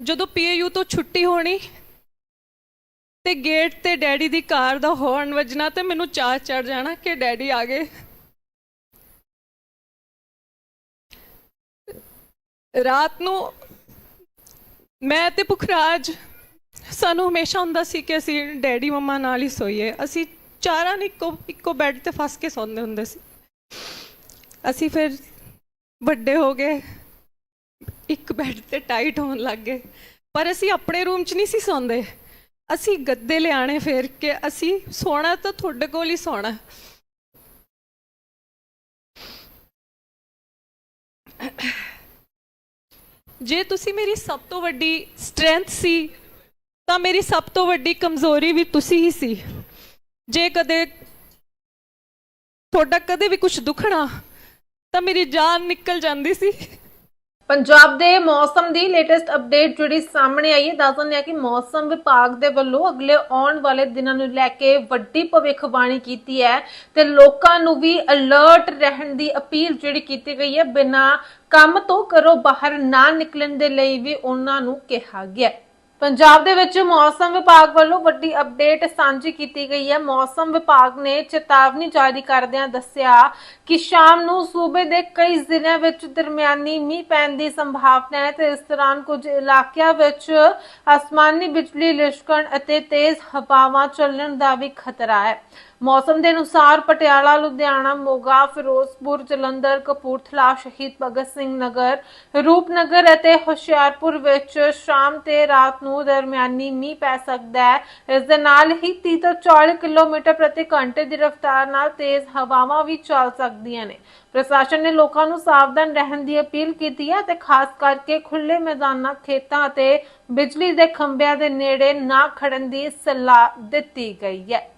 ਜਦੋਂ ਪੀਏਯੂ ਤੋਂ ਛੁੱਟੀ ਹੋਣੀ ਤੇ ਗੇਟ ਤੇ ਡੈਡੀ ਦੀ ਕਾਰ ਦਾ ਹੌਰਨ ਵੱਜਣਾ ਤੇ ਮੈਨੂੰ ਚਾਹ ਚੜ ਜਾਣਾ ਕਿ ਡੈਡੀ ਆ ਗਏ। ਰਾਤ ਨੂੰ ਮੈਂ ਤੇ ਪੁਖਰਾਜ ਸਾਨੂੰ ਹਮੇਸ਼ਾ ਹੁੰਦਾ ਸੀ ਕਿ ਅਸੀਂ ਡੈਡੀ ਮੰਮਾ ਨਾਲ ਹੀ ਸੋਈਏ। ਅਸੀਂ ਚਾਰਾਂ ਨੇ ਇੱਕੋ ਇੱਕੋ ਬੈੱਡ ਤੇ ਫਸ ਕੇ ਸੌਂਦੇ ਹੁੰਦੇ ਸੀ। ਅਸੀਂ ਫਿਰ ਵੱਡੇ ਹੋ ਗਏ, ਇੱਕ ਬੈੱਡ ਤੇ ਟਾਈਟ ਹੋਣ ਲੱਗ ਗਏ। ਪਰ ਅਸੀਂ ਆਪਣੇ ਰੂਮ 'ਚ ਨਹੀਂ ਸੀ ਸੌਂਦੇ। ਅਸੀਂ ਗੱਦੇ ਲਿਆਣੇ ਫੇਰ ਕੇ ਅਸੀਂ ਸੋਣਾ ਤਾਂ ਤੁਹਾਡੇ ਕੋਲ ਹੀ ਸੋਣਾ। ਜੇ ਤੁਸੀਂ ਮੇਰੀ ਸਭ ਤੋਂ ਵੱਡੀ ਸਟਰੈਂਥ ਸੀ, ਤਾਂ ਮੇਰੀ ਸਭ ਤੋਂ ਵੱਡੀ ਕਮਜ਼ੋਰੀ ਵੀ ਤੁਸੀਂ ਹੀ ਸੀ। ਜੇ ਕਦੇ ਤੁਹਾਡਾ ਕਦੇ ਵੀ ਕੁਝ ਦੁਖਣਾ, ਤਾਂ ਮੇਰੀ ਜਾਨ ਨਿਕਲ ਜਾਂਦੀ ਸੀ। ਪੰਜਾਬ ਦੇ ਮੌਸਮ ਦੀ ਲੇਟੈਸਟ ਅਪਡੇਟ ਜਿਹੜੀ ਸਾਹਮਣੇ ਆਈ ਹੈ, ਦੱਸ ਦਿੰਦੇ ਹਾਂ ਕਿ ਮੌਸਮ ਵਿਭਾਗ ਦੇ ਵੱਲੋਂ ਅਗਲੇ ਆਉਣ ਵਾਲੇ ਦਿਨਾਂ ਨੂੰ ਲੈ ਕੇ ਵੱਡੀ ਭਵਿੱਖਬਾਣੀ ਕੀਤੀ ਹੈ ਤੇ ਲੋਕਾਂ ਨੂੰ ਵੀ ਅਲਰਟ ਰਹਿਣ ਦੀ ਅਪੀਲ ਜਿਹੜੀ ਕੀਤੀ ਗਈ ਹੈ, ਬਿਨਾਂ ਕੰਮ ਤੋਂ ਘਰੋਂ ਬਾਹਰ ਨਾ ਨਿਕਲਣ ਦੇ ਲਈ ਵੀ ਉਹਨਾਂ ਨੂੰ ਕਿਹਾ ਗਿਆ ਹੈ। ਪੰਜਾਬ ਦੇ ਵਿੱਚ ਮੌਸਮ ਵਿਭਾਗ ਵੱਲੋਂ ਵੱਡੀ ਅਪਡੇਟ ਸਾਂਝੀ ਕੀਤੀ ਗਈ ਹੈ। ਮੌਸਮ ਵਿਭਾਗ ਨੇ ਚੇਤਾਵਨੀ ਜਾਰੀ ਕਰਦਿਆਂ ਦੱਸਿਆ ਕਿ ਸ਼ਾਮ ਨੂੰ ਸੂਬੇ ਦੇ ਕਈ ਜ਼ਿਲ੍ਹਿਆਂ ਵਿੱਚ ਦਰਮਿਆਨੀ ਮੀਂਹ ਪੈਣ ਦੀ ਸੰਭਾਵਨਾ ਹੈ ਤੇ ਇਸ ਦੌਰਾਨ ਕੁਝ ਇਲਾਕਿਆਂ ਵਿੱਚ ਅਸਮਾਨੀ ਬਿਜਲੀ ਲਿਸ਼ਕਣ ਅਤੇ ਤੇਜ਼ ਹਵਾਵਾਂ ਚੱਲਣ ਦਾ ਵੀ ਖਤਰਾ ਹੈ। ਮੌਸਮ ਦੇ ਅਨੁਸਾਰ ਪਟਿਆਲਾ, ਲੁਧਿਆਣਾ, ਮੋਗਾ, ਫਿਰੋਜ਼ਪੁਰ, ਜਲੰਧਰ, ਕਪੂਰਥਲਾ, ਸ਼ਹੀਦ ਭਗਤ ਸਿੰਘ ਨਗਰ, ਰੂਪਨਗਰ ਅਤੇ ਹੁਸ਼ਿਆਰਪੁਰ ਵਿੱਚ ਸ਼ਾਮ ਤੇ ਰਾਤ ਨੂੰ ਦਰਮਿਆਨੀ ਮੀਂਹ ਪੈ ਸਕਦਾ ਹੈ। ਇਸ ਦੇ ਨਾਲ ਹੀ 30 ਤੋਂ 40 ਕਿਲੋਮੀਟਰ ਪ੍ਰਤੀ ਘੰਟੇ ਦੀ ਰਫ਼ਤਾਰ ਨਾਲ ਤੇਜ਼ ਹਵਾਵਾਂ ਵੀ ਚੱਲ ਸਕਦੀਆਂ ਨੇ। ਪ੍ਰਸ਼ਾਸਨ ਨੇ ਲੋਕਾਂ ਨੂੰ ਸਾਵਧਾਨ ਰਹਿਣ ਦੀ ਅਪੀਲ ਕੀਤੀ ਹੈ ਤੇ ਖਾਸ ਕਰਕੇ ਖੁੱਲੇ ਮੈਦਾਨਾਂ, ਖੇਤਾਂ ਅਤੇ ਬਿਜਲੀ ਦੇ ਖੰਭਿਆਂ ਦੇ ਨੇੜੇ ਨਾ ਖੜਨ ਦੀ ਸਲਾਹ ਦਿੱਤੀ ਗਈ ਹੈ।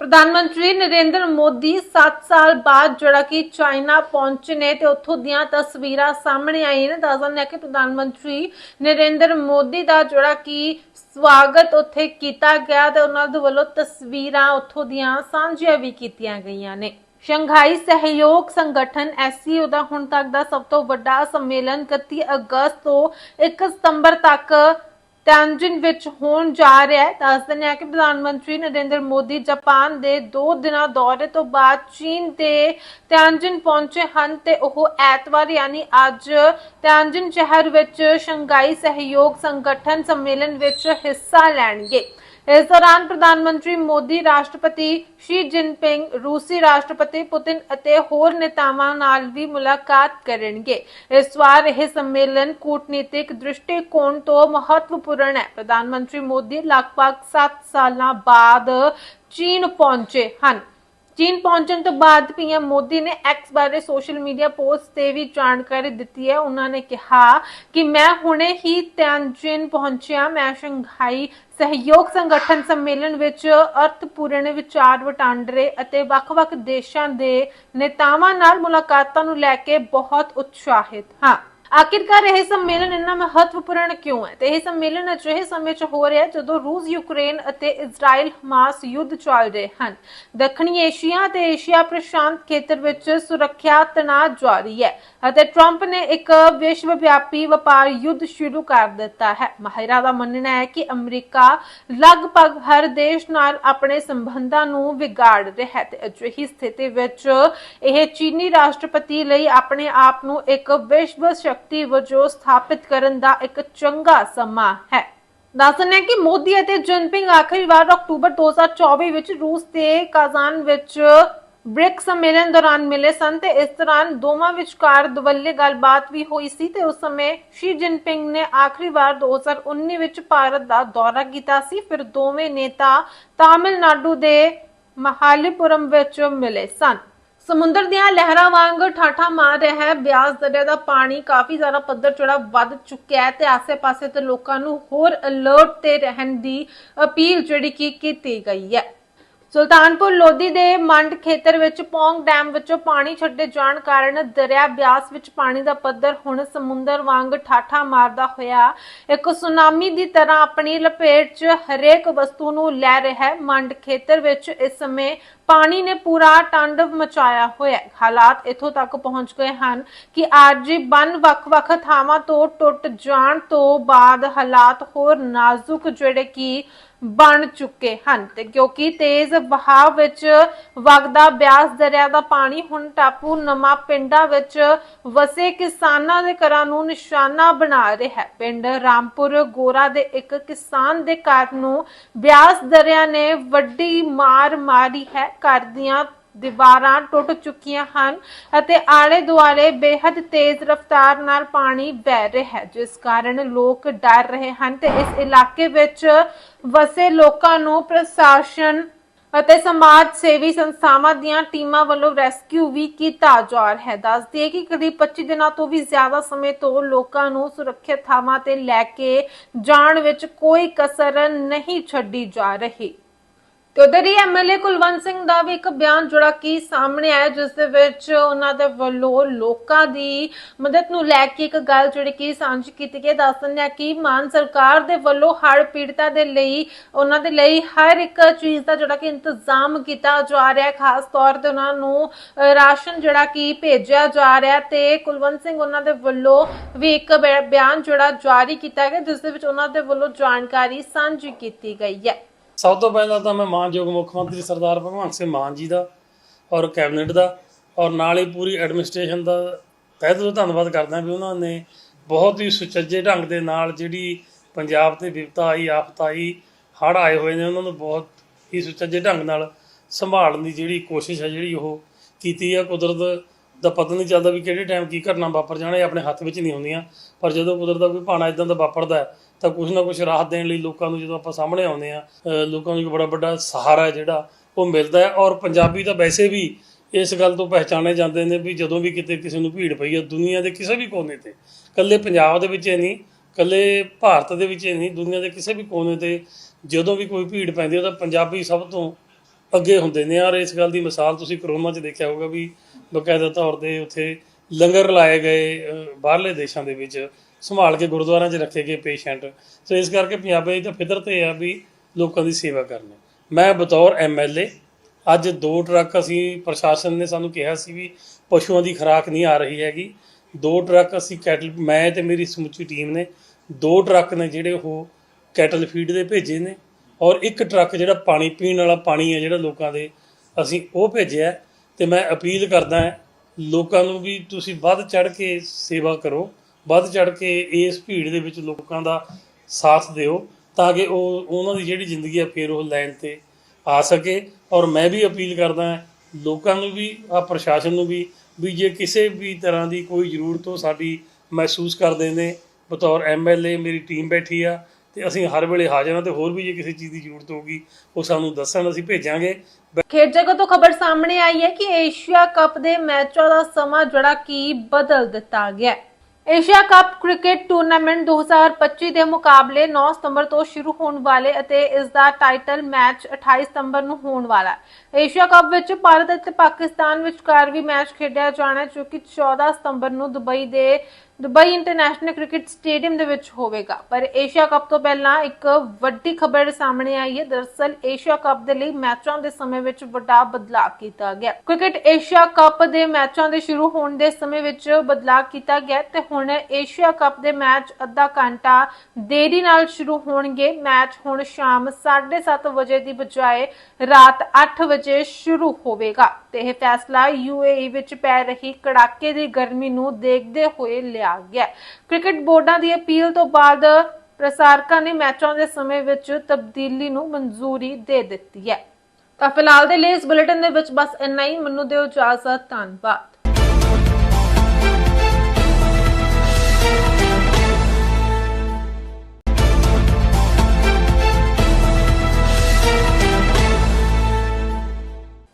ਪ੍ਰਧਾਨ ਮੰਤਰੀ ਨਰਿੰਦਰ ਮੋਦੀ 7 ਸਾਲ ਬਾਅਦ ਜਿਹੜਾ ਕਿ ਚਾਈਨਾ ਪਹੁੰਚੇ ਨੇ ਤੇ ਉੱਥੋਂ ਦੀਆਂ ਤਸਵੀਰਾਂ ਸਾਹਮਣੇ ਆਈਆਂ ਨੇ ਦੱਸ ਦਿੰਦੇ ਕਿ ਪ੍ਰਧਾਨ ਮੰਤਰੀ ਨਰਿੰਦਰ ਮੋਦੀ ਦਾ ਜਿਹੜਾ ਕਿ ਸਵਾਗਤ ਉੱਥੇ ਕੀਤਾ ਗਿਆ ਤੇ ਉਹਨਾਂ ਦੇ ਵੱਲੋਂ ਤਸਵੀਰਾਂ ਉੱਥੋਂ ਦੀਆਂ ਸਾਂਝੀਆਂ ਵੀ ਕੀਤੀਆਂ ਗਈਆਂ ਨੇ। ਸ਼ੰਘਾਈ ਸਹਿਯੋਗ ਸੰਗਠਨ ਐਸਸੀਓ ਦਾ ਹੁਣ ਤੱਕ ਦਾ ਸਭ ਤੋਂ ਵੱਡਾ ਸੰਮੇਲਨ 31 ਅਗਸਤ ਤੋਂ 1 ਸਤੰਬਰ ਤੱਕ ਟੈਂਜਿਨ ਵਿੱਚ ਹੋਣ ਜਾ ਰਿਹਾ ਹੈ। ਦੱਸ ਦਿੰਦੇ ਹਾਂ ਕਿ ਪ੍ਰਧਾਨ ਮੰਤਰੀ ਨਰਿੰਦਰ ਮੋਦੀ ਜਾਪਾਨ ਦੇ 2 ਦਿਨਾਂ ਦੌਰੇ ਤੋਂ ਬਾਅਦ ਚੀਨ ਦੇ ਟੈਂਜਿਨ ਪਹੁੰਚੇ ਹਨ ਤੇ ਉਹ ਐਤਵਾਰ, ਯਾਨੀ ਅੱਜ ਟੈਂਜਿਨ ਸ਼ਹਿਰ ਵਿੱਚ ਸ਼ੰਘਾਈ ਸਹਿਯੋਗ ਸੰਗਠਨ ਸੰਮੇਲਨ ਵਿੱਚ ਹਿੱਸਾ ਲੈਣਗੇ। ਇਸ ਦੌਰਾਨ ਪ੍ਰਧਾਨ ਮੰਤਰੀ ਮੋਦੀ ਰਾਸ਼ਟਰਪਤੀ, ਸ਼ੀ ਜਿਨਪਿੰਗ, ਰੂਸੀ ਰਾਸ਼ਟਰਪਤੀ ਪੁਤਿਨ ਅਤੇ ਹੋਰ ਨੇਤਾਵਾਂ ਨਾਲ ਵੀ ਮੁਲਾਕਾਤ ਕਰਨਗੇ। ਇਸ ਵਾਰ ਇਹ ਸੰਮੇਲਨ ਕੂਟਨੀਤਿਕ ਦ੍ਰਿਸ਼ਟੀਕੋਣ ਤੋਂ ਮਹੱਤਵਪੂਰਨ ਹੈ। ਪ੍ਰਧਾਨ ਮੰਤਰੀ ਮੋਦੀ ਲਗਭਗ 7 ਸਾਲਾਂ ਬਾਅਦ ਚੀਨ ਪਹੁੰਚੇ ਹਨ। ਚੀਨ ਪਹੁੰਚਣ ਤੋਂ ਬਾਅਦ ਪੀਐਮ ਮੋਦੀ ਨੇ ਐਕਸ ਬਾਰੇ ਸੋਸ਼ਲ ਮੀਡੀਆ ਪੋਸਟ ਤੇ ਵੀ ਜਾਣਕਾਰੀ ਦਿੱਤੀ ਹੈ। ਉਹਨਾਂ ਨੇ ਕਿਹਾ ਕਿ ਮੈਂ ਹੁਣੇ ਹੀ ਤਿਆਨਜਿਨ ਪਹੁੰਚਿਆ। ਮੈਂ ਸ਼ੰਘਾਈ ਸਹਿਯੋਗ ਸੰਗਠਨ ਸੰਮੇਲਨ ਵਿੱਚ ਅਰਥਪੂਰਨ ਵਿਚਾਰ ਵਟਾਂਦਰੇ ਅਤੇ ਵੱਖ-ਵੱਖ ਦੇਸ਼ਾਂ ਦੇ ਨੇਤਾਵਾਂ ਨਾਲ ਮੁਲਾਕਾਤਾਂ ਨੂੰ ਲੈ ਕੇ ਬਹੁਤ ਉਤਸ਼ਾਹਿਤ ਹਾਂ। ਆਖਿਰਕਾਰ ਇਹ ਸੰਮੇਲਨ ਇੰਨਾ ਮਹੱਤਵਪੂਰਨ ਕਿਉਂ ਹੈ? ਤੇ ਇਹ ਸੰਮੇਲਨ ਅਜਿਹੇ ਸਮੇਂ 'ਚ ਹੋ ਰਿਹਾ ਹੈ ਜਦੋਂ ਰੂਸ, ਯੂਕਰੇਨ ਅਤੇ ਇਜ਼ਰਾਈਲ ਹਮਾਸ ਯੁੱਧ ਚੱਲ ਰਹੇ ਹਨ। ਦੱਖਣੀ ਏਸ਼ੀਆ ਅਤੇ ਏਸ਼ੀਆ ਪ੍ਰਸ਼ਾਂਤ ਖੇਤਰ ਵਿੱਚ ਸੁਰੱਖਿਆ ਤਣਾਅ ਜਾਰੀ ਹੈ ਅਤੇ ਟਰੰਪ ਨੇ ਇੱਕ ਵਿਸ਼ਵ ਵਿਆਪੀ ਵਪਾਰ ਯੁੱਧ ਸ਼ੁਰੂ ਕਰ ਦਿੱਤਾ ਹੈ। ਮਾਹਿਰਾਂ ਦਾ ਮੰਨਣਾ ਹੈ ਕਿ ਅਮਰੀਕਾ ਲਗਭਗ ਹਰ ਦੇਸ਼ ਨਾਲ ਆਪਣੇ ਸੰਬੰਧਾਂ ਨੂੰ ਵਿਗਾੜ ਰਿਹਾ ਹੈ ਤੇ ਅਜਿਹੀ ਸਥਿਤੀ ਵਿੱਚ ਇਹ ਚੀਨੀ ਰਾਸ਼ਟਰਪਤੀ ਲਈ ਆਪਣੇ ਆਪ ਨੂੰ ਇੱਕ ਵਿਸ਼ਵ ਸ਼ਕਤੀ ਵਜੋਂ ਸਥਾਪਿਤ ਕਰਨ ਦਾ ਇੱਕ ਚੰਗਾ ਸਮਾਂ ਹੈ। ਦੱਸਦੇ ਹਾਂ ਕਿ ਮੋਦੀ ਅਤੇ ਜਿਨਪਿੰਗ ਆਖਰੀ ਵਾਰ ਅਕਤੂਬਰ 2024 ਵਿੱਚ ਰੂਸ ਦੇ ਕਾਜ਼ਾਨ ਵਿੱਚ ਬ੍ਰਿਕ ਸੰਮੇਲਨ ਦੌਰਾਨ ਮਿਲੇ ਸਨ ਤੇ ਇਸ ਦੌਰਾਨ ਦੋਵਾਂ ਵਿਚਕਾਰ ਦਵੱਲੇ ਗੱਲਬਾਤ ਵੀ ਹੋਈ ਸੀ ਤੇ ਉਸ ਸਮੇਂ ਸ਼ੀ ਜਿਨਪਿੰਗ ਨੇ ਆਖਰੀ ਵਾਰ 2019 ਵਿੱਚ ਭਾਰਤ ਦਾ ਦੌਰਾ ਕੀਤਾ ਸੀ। ਫਿਰ ਦੋਵੇਂ ਨੇਤਾ ਤਾਮਿਲਨਾਡੂ ਦੇ ਮਹਾਲੀਪੁਰਮ ਵਿੱਚ ਮਿਲੇ ਸਨ। ਸਮੁੰਦਰ ਦੀਆਂ ਲਹਿਰਾਂ ਵਾਂਗ ਠਾਠਾ ਮਾਰ ਰਿਹਾ ਹੈ। ਬਿਆਸ ਦਰਿਆ ਦਾ ਪਾਣੀ ਕਾਫੀ ਜ਼ਿਆਦਾ ਪੱਧਰ ਚੜਾ ਵੱਧ ਚੁੱਕਿਆ ਹੈ ਤੇ ਆਸੇ-ਪਾਸੇ ਤੇ ਲੋਕਾਂ ਨੂੰ ਹੋਰ ਅਲਰਟ ਤੇ ਰਹਿਣ ਦੀ ਅਪੀਲ ਜਿਹੜੀ ਕਿ ਕੀਤੀ ਗਈ ਹੈ। ਸੁਲਤਾਨਪੁਰ ਲੋਧੀ ਦੇ ਮੰਡ ਖੇਤਰ ਵਿੱਚ ਪੌਂਗ ਡੈਮ ਵਿੱਚੋਂ ਪਾਣੀ ਛੱਡੇ ਜਾਣ ਕਾਰਨ ਦਰਿਆ ਬਿਆਸ ਵਿੱਚ ਪਾਣੀ ਦਾ ਪੱਧਰ ਹੁਣ ਸਮੁੰਦਰ ਵਾਂਗ ਠਾਠਾ ਮਾਰਦਾ ਹੋਇਆ। ਇੱਕ ਸੁਨਾਮੀ ਦੀ ਤਰ੍ਹਾਂ ਆਪਣੀ ਲਪੇਟ 'ਚ ਹਰੇਕ ਵਸਤੂ ਨੂੰ ਲੈ ਰਿਹਾ ਹੈ। ਮੰਡ ਖੇਤਰ ਵਿੱਚ ਇਸ ਸਮੇਂ ਪਾਣੀ ਨੇ ਪੂਰਾ ਤਾਂਡਵ ਮਚਾਇਆ ਹੋਇਆ ਹਾਲਾਤ ਇੱਥੋਂ ਤੱਕ ਪਹੁੰਚ ਗਏ ਹਨ ਕਿ ਆਰਜੀ ਬੰਨ ਵੱਖ-ਵੱਖ ਥਾਵਾਂ ਤੋਂ ਟੁੱਟ ਜਾਣ ਤੋਂ ਬਾਅਦ ਹਾਲਾਤ ਹੋਰ ਨਾਜ਼ੁਕ, ਜਿਹੜੇ ਕਿ ਬਣ ਚੁੱਕੇ ਹਨ ਤੇ ਕਿਉਂਕਿ ਤੇਜ਼ ਵਹਾਅ ਵਿੱਚ ਵਗਦਾ ਬਿਆਸ ਦਰਿਆ ਦਾ ਪਾਣੀ ਹੁਣ ਟਾਪੂ ਨਮਾ ਪਿੰਡਾਂ ਵਿੱਚ ਵਸੇ ਕਿਸਾਨਾਂ ਦੇ ਘਰਾਂ ਨੂੰ ਨਿਸ਼ਾਨਾ ਬਣਾ ਰਿਹਾ ਹੈ। ਪਿੰਡ ਰਾਮਪੁਰ ਗੋਰਾ ਦੇ ਇੱਕ ਕਿਸਾਨ ਦੇ ਘਰ ਨੂੰ ਬਿਆਸ ਦਰਿਆ ਨੇ ਵੱਡੀ ਮਾਰ ਮਾਰੀ ਹੈ। ਘਰ ਦੀਆਂ ਦੀਵਾਰਾਂ ਟੁੱਟ ਚੁੱਕੀਆਂ ਹਨ ਅਤੇ ਆਲੇ ਦੁਆਲੇ ਬੇहद ਤੇਜ਼ ਰਫ਼ਤਾਰ ਨਾਲ ਪਾਣੀ ਵਹਿ ਰਿਹਾ ਹੈ, ਜਿਸ ਕਾਰਨ ਲੋਕ ਡਰ ਰਹੇ ਹਨ ਤੇ ਇਸ ਇਲਾਕੇ ਵਿੱਚ ਵਸੇ ਲੋਕਾਂ ਨੂੰ ਪ੍ਰਸ਼ਾਸਨ ਅਤੇ ਸਮਾਜ ਸੇਵੀ ਸੰਸਥਾਵਾਂ ਦੀਆਂ ਟੀਮਾਂ ਵੱਲੋਂ ਰੈਸਕਿਊ ਵੀ ਕੀਤਾ ਜਾ ਰਿਹਾ ਹੈ। ਦੱਸਦੀ ਹੈ ਕਿ ਕਰੀਬ 25 ਦਿਨਾਂ ਤੋਂ ਵੀ ਜ਼ਿਆਦਾ ਸਮੇਂ ਤੋਂ ਲੋਕਾਂ ਨੂੰ ਸੁਰੱਖਿਅਤ ਥਾਵਾਂ ਤੇ ਲੈ ਕੇ ਜਾਣ ਵਿੱਚ ਕੋਈ ਕਸਰ ਨਹੀਂ ਛੱਡੀ ਜਾ ਰਹੀ। ਤੇ ਉਧਰ ਹੀ ਐਮਐਲਏ ਕੁਲਵੰਤ ਸਿੰਘ ਦਾ ਵੀ ਇੱਕ ਬਿਆਨ ਜਿਹੜਾ ਕਿ ਸਾਹਮਣੇ ਆਇਆ, ਜਿਸ ਦੇ ਵਿੱਚ ਉਹਨਾਂ ਦੇ ਵੱਲੋਂ ਲੋਕਾਂ ਦੀ ਮਦਦ ਨੂੰ ਲੈ ਕੇ ਇੱਕ ਗੱਲ ਜਿਹੜੀ ਕਿ ਸਾਂਝੀ ਕੀਤੀ ਗਈ, ਦੱਸ ਦਿੰਦੇ ਆ ਕਿ ਮਾਨ ਸਰਕਾਰ ਦੇ ਵੱਲੋਂ ਹੜ੍ਹ ਪੀੜਤਾਂ ਦੇ ਲਈ, ਉਹਨਾਂ ਦੇ ਲਈ ਹਰ ਇੱਕ ਚੀਜ਼ ਦਾ ਜਿਹੜਾ ਕਿ ਇੰਤਜ਼ਾਮ ਕੀਤਾ ਜਾ ਰਿਹਾ ਹੈ। ਖਾਸ ਤੌਰ ਤੇ ਉਹਨਾਂ ਨੂੰ ਰਾਸ਼ਨ ਜਿਹੜਾ ਕਿ ਭੇਜਿਆ ਜਾ ਰਿਹਾ ਤੇ ਕੁਲਵੰਤ ਸਿੰਘ ਉਹਨਾਂ ਦੇ ਵੱਲੋਂ ਵੀ ਇੱਕ ਬਿਆਨ ਜਿਹੜਾ ਜਾਰੀ ਕੀਤਾ ਗਿਆ, ਜਿਸ ਦੇ ਵਿੱਚ ਉਹਨਾਂ ਦੇ ਵੱਲੋਂ ਜਾਣਕਾਰੀ ਸਾਂਝੀ ਕੀਤੀ ਗਈ ਹੈ। ਸਭ ਤੋਂ ਪਹਿਲਾਂ ਤਾਂ ਮੈਂ ਮਾਨਯੋਗ ਮੁੱਖ ਮੰਤਰੀ ਸਰਦਾਰ ਭਗਵੰਤ ਸਿੰਘ ਮਾਨ ਜੀ ਦਾ ਔਰ ਕੈਬਨਿਟ ਦਾ ਔਰ ਨਾਲ ਹੀ ਪੂਰੀ ਐਡਮਿਨਿਸਟ੍ਰੇਸ਼ਨ ਦਾ ਤਹਿ ਦਿਲੋਂ ਧੰਨਵਾਦ ਕਰਦਾ ਵੀ ਉਹਨਾਂ ਨੇ ਬਹੁਤ ਹੀ ਸੁਚੱਜੇ ਢੰਗ ਦੇ ਨਾਲ ਜਿਹੜੀ ਪੰਜਾਬ ਤੇ ਵਿਪਤਾ ਆਈ, ਆਫਤ ਆਈ, ਹੜ੍ਹ ਆਏ ਹੋਏ ਨੇ, ਉਹਨਾਂ ਨੂੰ ਬਹੁਤ ਹੀ ਸੁਚੱਜੇ ਢੰਗ ਨਾਲ ਸੰਭਾਲਣ ਦੀ ਜਿਹੜੀ ਕੋਸ਼ਿਸ਼ ਹੈ ਜਿਹੜੀ ਉਹ ਕੀਤੀ ਹੈ। ਕੁਦਰਤ ਦਾ ਪਤਾ ਨਹੀਂ ਚੱਲਦਾ ਵੀ ਕਿਹੜੇ ਟਾਈਮ ਕੀ ਘਟਨਾ ਵਾਪਰ ਜਾਣਾ ਇਹ ਆਪਣੇ ਹੱਥ ਵਿੱਚ ਨਹੀਂ ਹੁੰਦੀਆਂ ਪਰ ਜਦੋਂ ਕੁਦਰਤ ਦਾ ਕੋਈ ਭਾਣਾ ਇਦਾਂ ਦਾ ਵਾਪਰਦਾ ਤਾਂ ਕੁਝ ਨਾ ਕੁਝ ਰਾਹਤ ਦੇਣ ਲਈ ਲੋਕਾਂ ਨੂੰ ਜਦੋਂ ਆਪਾਂ ਸਾਹਮਣੇ ਆਉਂਦੇ ਆ ਲੋਕਾਂ ਨੂੰ ਇੱਕ ਬੜਾ ਵੱਡਾ ਸਹਾਰਾ ਜਿਹੜਾ ਉਹ ਮਿਲਦਾ ਹੈ। ਔਰ ਪੰਜਾਬੀ ਤਾਂ ਵੈਸੇ ਵੀ ਇਸ ਗੱਲ ਤੋਂ ਪਹਿਚਾਣੇ ਜਾਂਦੇ ਨੇ ਵੀ ਜਦੋਂ ਵੀ ਕਿਤੇ ਕਿਸੇ ਨੂੰ ਭੀੜ ਪਈ ਹੈ, ਦੁਨੀਆ ਦੇ ਕਿਸੇ ਵੀ ਕੋਨੇ ਤੇ, ਇਕੱਲੇ ਪੰਜਾਬ ਦੇ ਵਿੱਚ ਹੀ ਨਹੀਂ, ਇਕੱਲੇ ਭਾਰਤ ਦੇ ਵਿੱਚ ਨਹੀਂ, ਦੁਨੀਆ ਦੇ ਕਿਸੇ ਵੀ ਕੋਨੇ ਤੇ ਜਦੋਂ ਵੀ ਕੋਈ ਭੀੜ ਪੈਂਦੀ ਹੈ ਤਾਂ ਪੰਜਾਬੀ ਸਭ ਤੋਂ ਅੱਗੇ ਹੁੰਦੇ ਨੇ। ਔਰ ਇਸ ਗੱਲ ਦੀ ਮਿਸਾਲ ਤੁਸੀਂ ਕਰੋਨਾ 'ਚ ਦੇਖਿਆ ਹੋਊਗਾ ਵੀ ਬਕਾਇਦਾ ਤੌਰ ਤੇ ਉੱਥੇ ਲੰਗਰ ਲਾਏ ਗਏ ਬਾਹਰਲੇ ਦੇਸ਼ਾਂ ਦੇ ਵਿੱਚ। ਸੰਭਾਲ ਕੇ ਗੁਰਦੁਆਰਿਆਂ 'ਚ ਰੱਖੇ ਗਏ ਪੇਸ਼ੈਂਟ ਸੋ ਇਸ ਕਰਕੇ ਪੰਜਾਬੀ ਦੀ ਤਾਂ ਫਿਤਰਤ ਇਹ ਆ ਵੀ ਲੋਕਾਂ ਦੀ ਸੇਵਾ ਕਰਨੀ। ਮੈਂ ਬਤੌਰ ਐਮਐਲਏ ਅੱਜ ਦੋ ਟਰੱਕ ਅਸੀਂ ਪ੍ਰਸ਼ਾਸਨ ਨੇ ਸਾਨੂੰ ਕਿਹਾ ਸੀ ਵੀ ਪਸ਼ੂਆਂ ਦੀ ਖੁਰਾਕ ਨਹੀਂ ਆ ਰਹੀ ਹੈਗੀ। ਦੋ ਟਰੱਕ ਅਸੀਂ ਕੈਟਲ, ਮੈਂ ਤੇ ਮੇਰੀ ਸਮੁੱਚੀ ਟੀਮ ਨੇ ਦੋ ਟਰੱਕ ਨੇ ਜਿਹੜੇ ਉਹ ਕੈਟਲ ਫੀਡ ਦੇ ਭੇਜੇ ਨੇ ਔਰ ਇੱਕ ਟਰੱਕ ਜਿਹੜਾ ਪਾਣੀ ਪੀਣ ਵਾਲਾ ਪਾਣੀ ਹੈ ਜਿਹੜਾ ਲੋਕਾਂ ਦੇ ਅਸੀਂ ਉਹ ਭੇਜਿਆ ਹੈ। ਤੇ ਮੈਂ ਅਪੀਲ ਕਰਦਾ ਹਾਂ ਲੋਕਾਂ ਨੂੰ ਵੀ ਤੁਸੀਂ ਵੱਧ ਚੜ ਕੇ ਸੇਵਾ ਕਰੋ। ਵੱਧ ਚੜ ਕੇ ਇਸ ਭੀੜ ਦੇ ਵਿੱਚ ਲੋਕਾਂ ਦਾ ਸਾਥ ਦਿਓ ਤਾਂ ਕਿ ਉਹ, ਉਹਨਾਂ ਦੀ ਜਿਹੜੀ ਜ਼ਿੰਦਗੀ ਹੈ ਫਿਰ ਉਹ ਲਾਈਨ ਤੇ ਆ ਸਕੇ। ਔਰ ਮੈਂ ਵੀ ਅਪੀਲ ਕਰਦਾ ਲੋਕਾਂ ਨੂੰ ਵੀ ਆ ਪ੍ਰਸ਼ਾਸਨ ਨੂੰ ਵੀ ਵੀ ਜੇ ਕਿਸੇ ਵੀ ਤਰ੍ਹਾਂ ਦੀ ਕੋਈ ਜ਼ਰੂਰਤ ਹੋ ਸਾਡੀ ਮਹਿਸੂਸ ਕਰਦੇ ਨੇ ਬਤੌਰ ਐਮਐਲਏ ਮੇਰੀ ਟੀਮ ਬੈਠੀ ਆ ਤੇ ਅਸੀਂ ਹਰ ਵੇਲੇ ਹਾਜ਼ਰ ਹਾਂ ਤੇ ਹੋਰ ਵੀ ਜੇ ਕਿਸੇ ਚੀਜ਼ ਦੀ ਜ਼ਰੂਰਤ ਹੋਊਗੀ, ਉਹ ਸਾਨੂੰ ਦੱਸਣ, ਅਸੀਂ ਭੇਜਾਂਗੇ। ਖੇਡ ਜਗਤ ਤੋਂ ਖਬਰ ਸਾਹਮਣੇ ਆਈ ਹੈ ਕਿ ਏਸ਼ੀਆ ਕੱਪ ਦੇ ਮੈਚਾਂ ਦਾ ਸਮਾਂ ਜਿਹੜਾ ਕਿ ਬਦਲ ਦਿੱਤਾ ਗਿਆ ਹੈ। ਏਸ਼ੀਆ ਕੱਪ ਕ੍ਰਿਕਟ ਟੂਰਨਾਮੈਂਟ 2025 ਦੇ ਮੁਕਾਬਲੇ 9 ਸਤੰਬਰ ਤੋਂ ਸ਼ੁਰੂ ਹੋਣ ਵਾਲੇ ਅਤੇ ਇਸ ਦਾ ਟਾਈਟਲ ਮੈਚ 28 ਸਤੰਬਰ ਨੂੰ ਹੋਣ ਵਾਲਾ ਹੈ। ਏਸ਼ੀਆ ਕੱਪ ਵਿੱਚ ਭਾਰਤ ਅਤੇ ਪਾਕਿਸਤਾਨ ਵਿਚਕਾਰ ਵੀ ਮੈਚ ਖੇਡਿਆ ਜਾਣਾ ਹੈ, ਜੋ ਕਿ 14 ਸਤੰਬਰ ਨੂੰ ਦੁਬਈ ਦੇ ਦੁਬਈ ਇੰਟਰਨੈਸ਼ਨਲ ਕ੍ਰਿਕਟ ਸਟੇਡੀਅਮ ਦੇ ਵਿੱਚ ਹੋਵੇਗਾ। ਪਰ ਏਸ਼ੀਆ ਕੱਪ ਤੋਂ ਪਹਿਲਾਂ ਇੱਕ ਵੱਡੀ ਖਬਰ ਸਾਹਮਣੇ ਆਈ ਹੈ। ਦਰਅਸਲ, ਏਸ਼ੀਆ ਕੱਪ ਦੇ ਲਈ ਮੈਚਾਂ ਦੇ ਸਮੇਂ ਵਿੱਚ ਵੱਡਾ ਬਦਲਾਅ ਕੀਤਾ ਗਿਆ। ਕ੍ਰਿਕਟ ਏਸ਼ੀਆ ਕੱਪ ਦੇ ਮੈਚਾਂ ਦੇ ਸ਼ੁਰੂ ਹੋਣ ਦੇ ਸਮੇਂ ਵਿੱਚ ਬਦਲਾਅ ਕੀਤਾ ਗਿਆ ਤੇ ਹੁਣ ਏਸ਼ੀਆ ਕੱਪ ਦੇ ਮੈਚ ਅੱਧਾ ਘੰਟਾ ਦੇਰੀ ਨਾਲ ਸ਼ੁਰੂ ਹੋਣਗੇ। ਮੈਚ ਹੁਣ ਸ਼ਾਮ 7:30 ਵਜੇ ਦੀ ਬਜਾਏ ਰਾਤ 8 ਵਜੇ ਸ਼ੁਰੂ ਹੋਵੇਗਾ ਤੇ ਇਹ ਫੈਸਲਾ ਯੂਏਈ ਵਿੱਚ ਪੈ ਰਹੀ ਕੜਾਕੇ ਦੀ ਗਰਮੀ ਨੂੰ ਦੇਖਦੇ ਹੋਏ ਲਿਆ ਗਿਆ। ਕ੍ਰਿਕਟ ਬੋਰਡਾਂ ਦੀ ਅਪੀਲ ਤੋਂ ਬਾਅਦ ਪ੍ਰਸਾਰਕਾਂ ਨੇ ਮੈਚਾਂ ਦੇ ਸਮੇਂ ਵਿੱਚ ਤਬਦੀਲੀ ਨੂੰ ਮਨਜ਼ੂਰੀ ਦੇ ਦਿੱਤੀ ਹੈ। ਤਾਂ ਫਿਲਹਾਲ ਦੇ ਲਈ ਇਸ ਬੁਲੇਟਿਨ ਦੇ ਵਿੱਚ ਬਸ ਇੰਨਾ ਹੀ। ਮੈਨੂੰ ਦਿਓ ਇਜਾਜ਼ਤ, ਧੰਨਵਾਦ।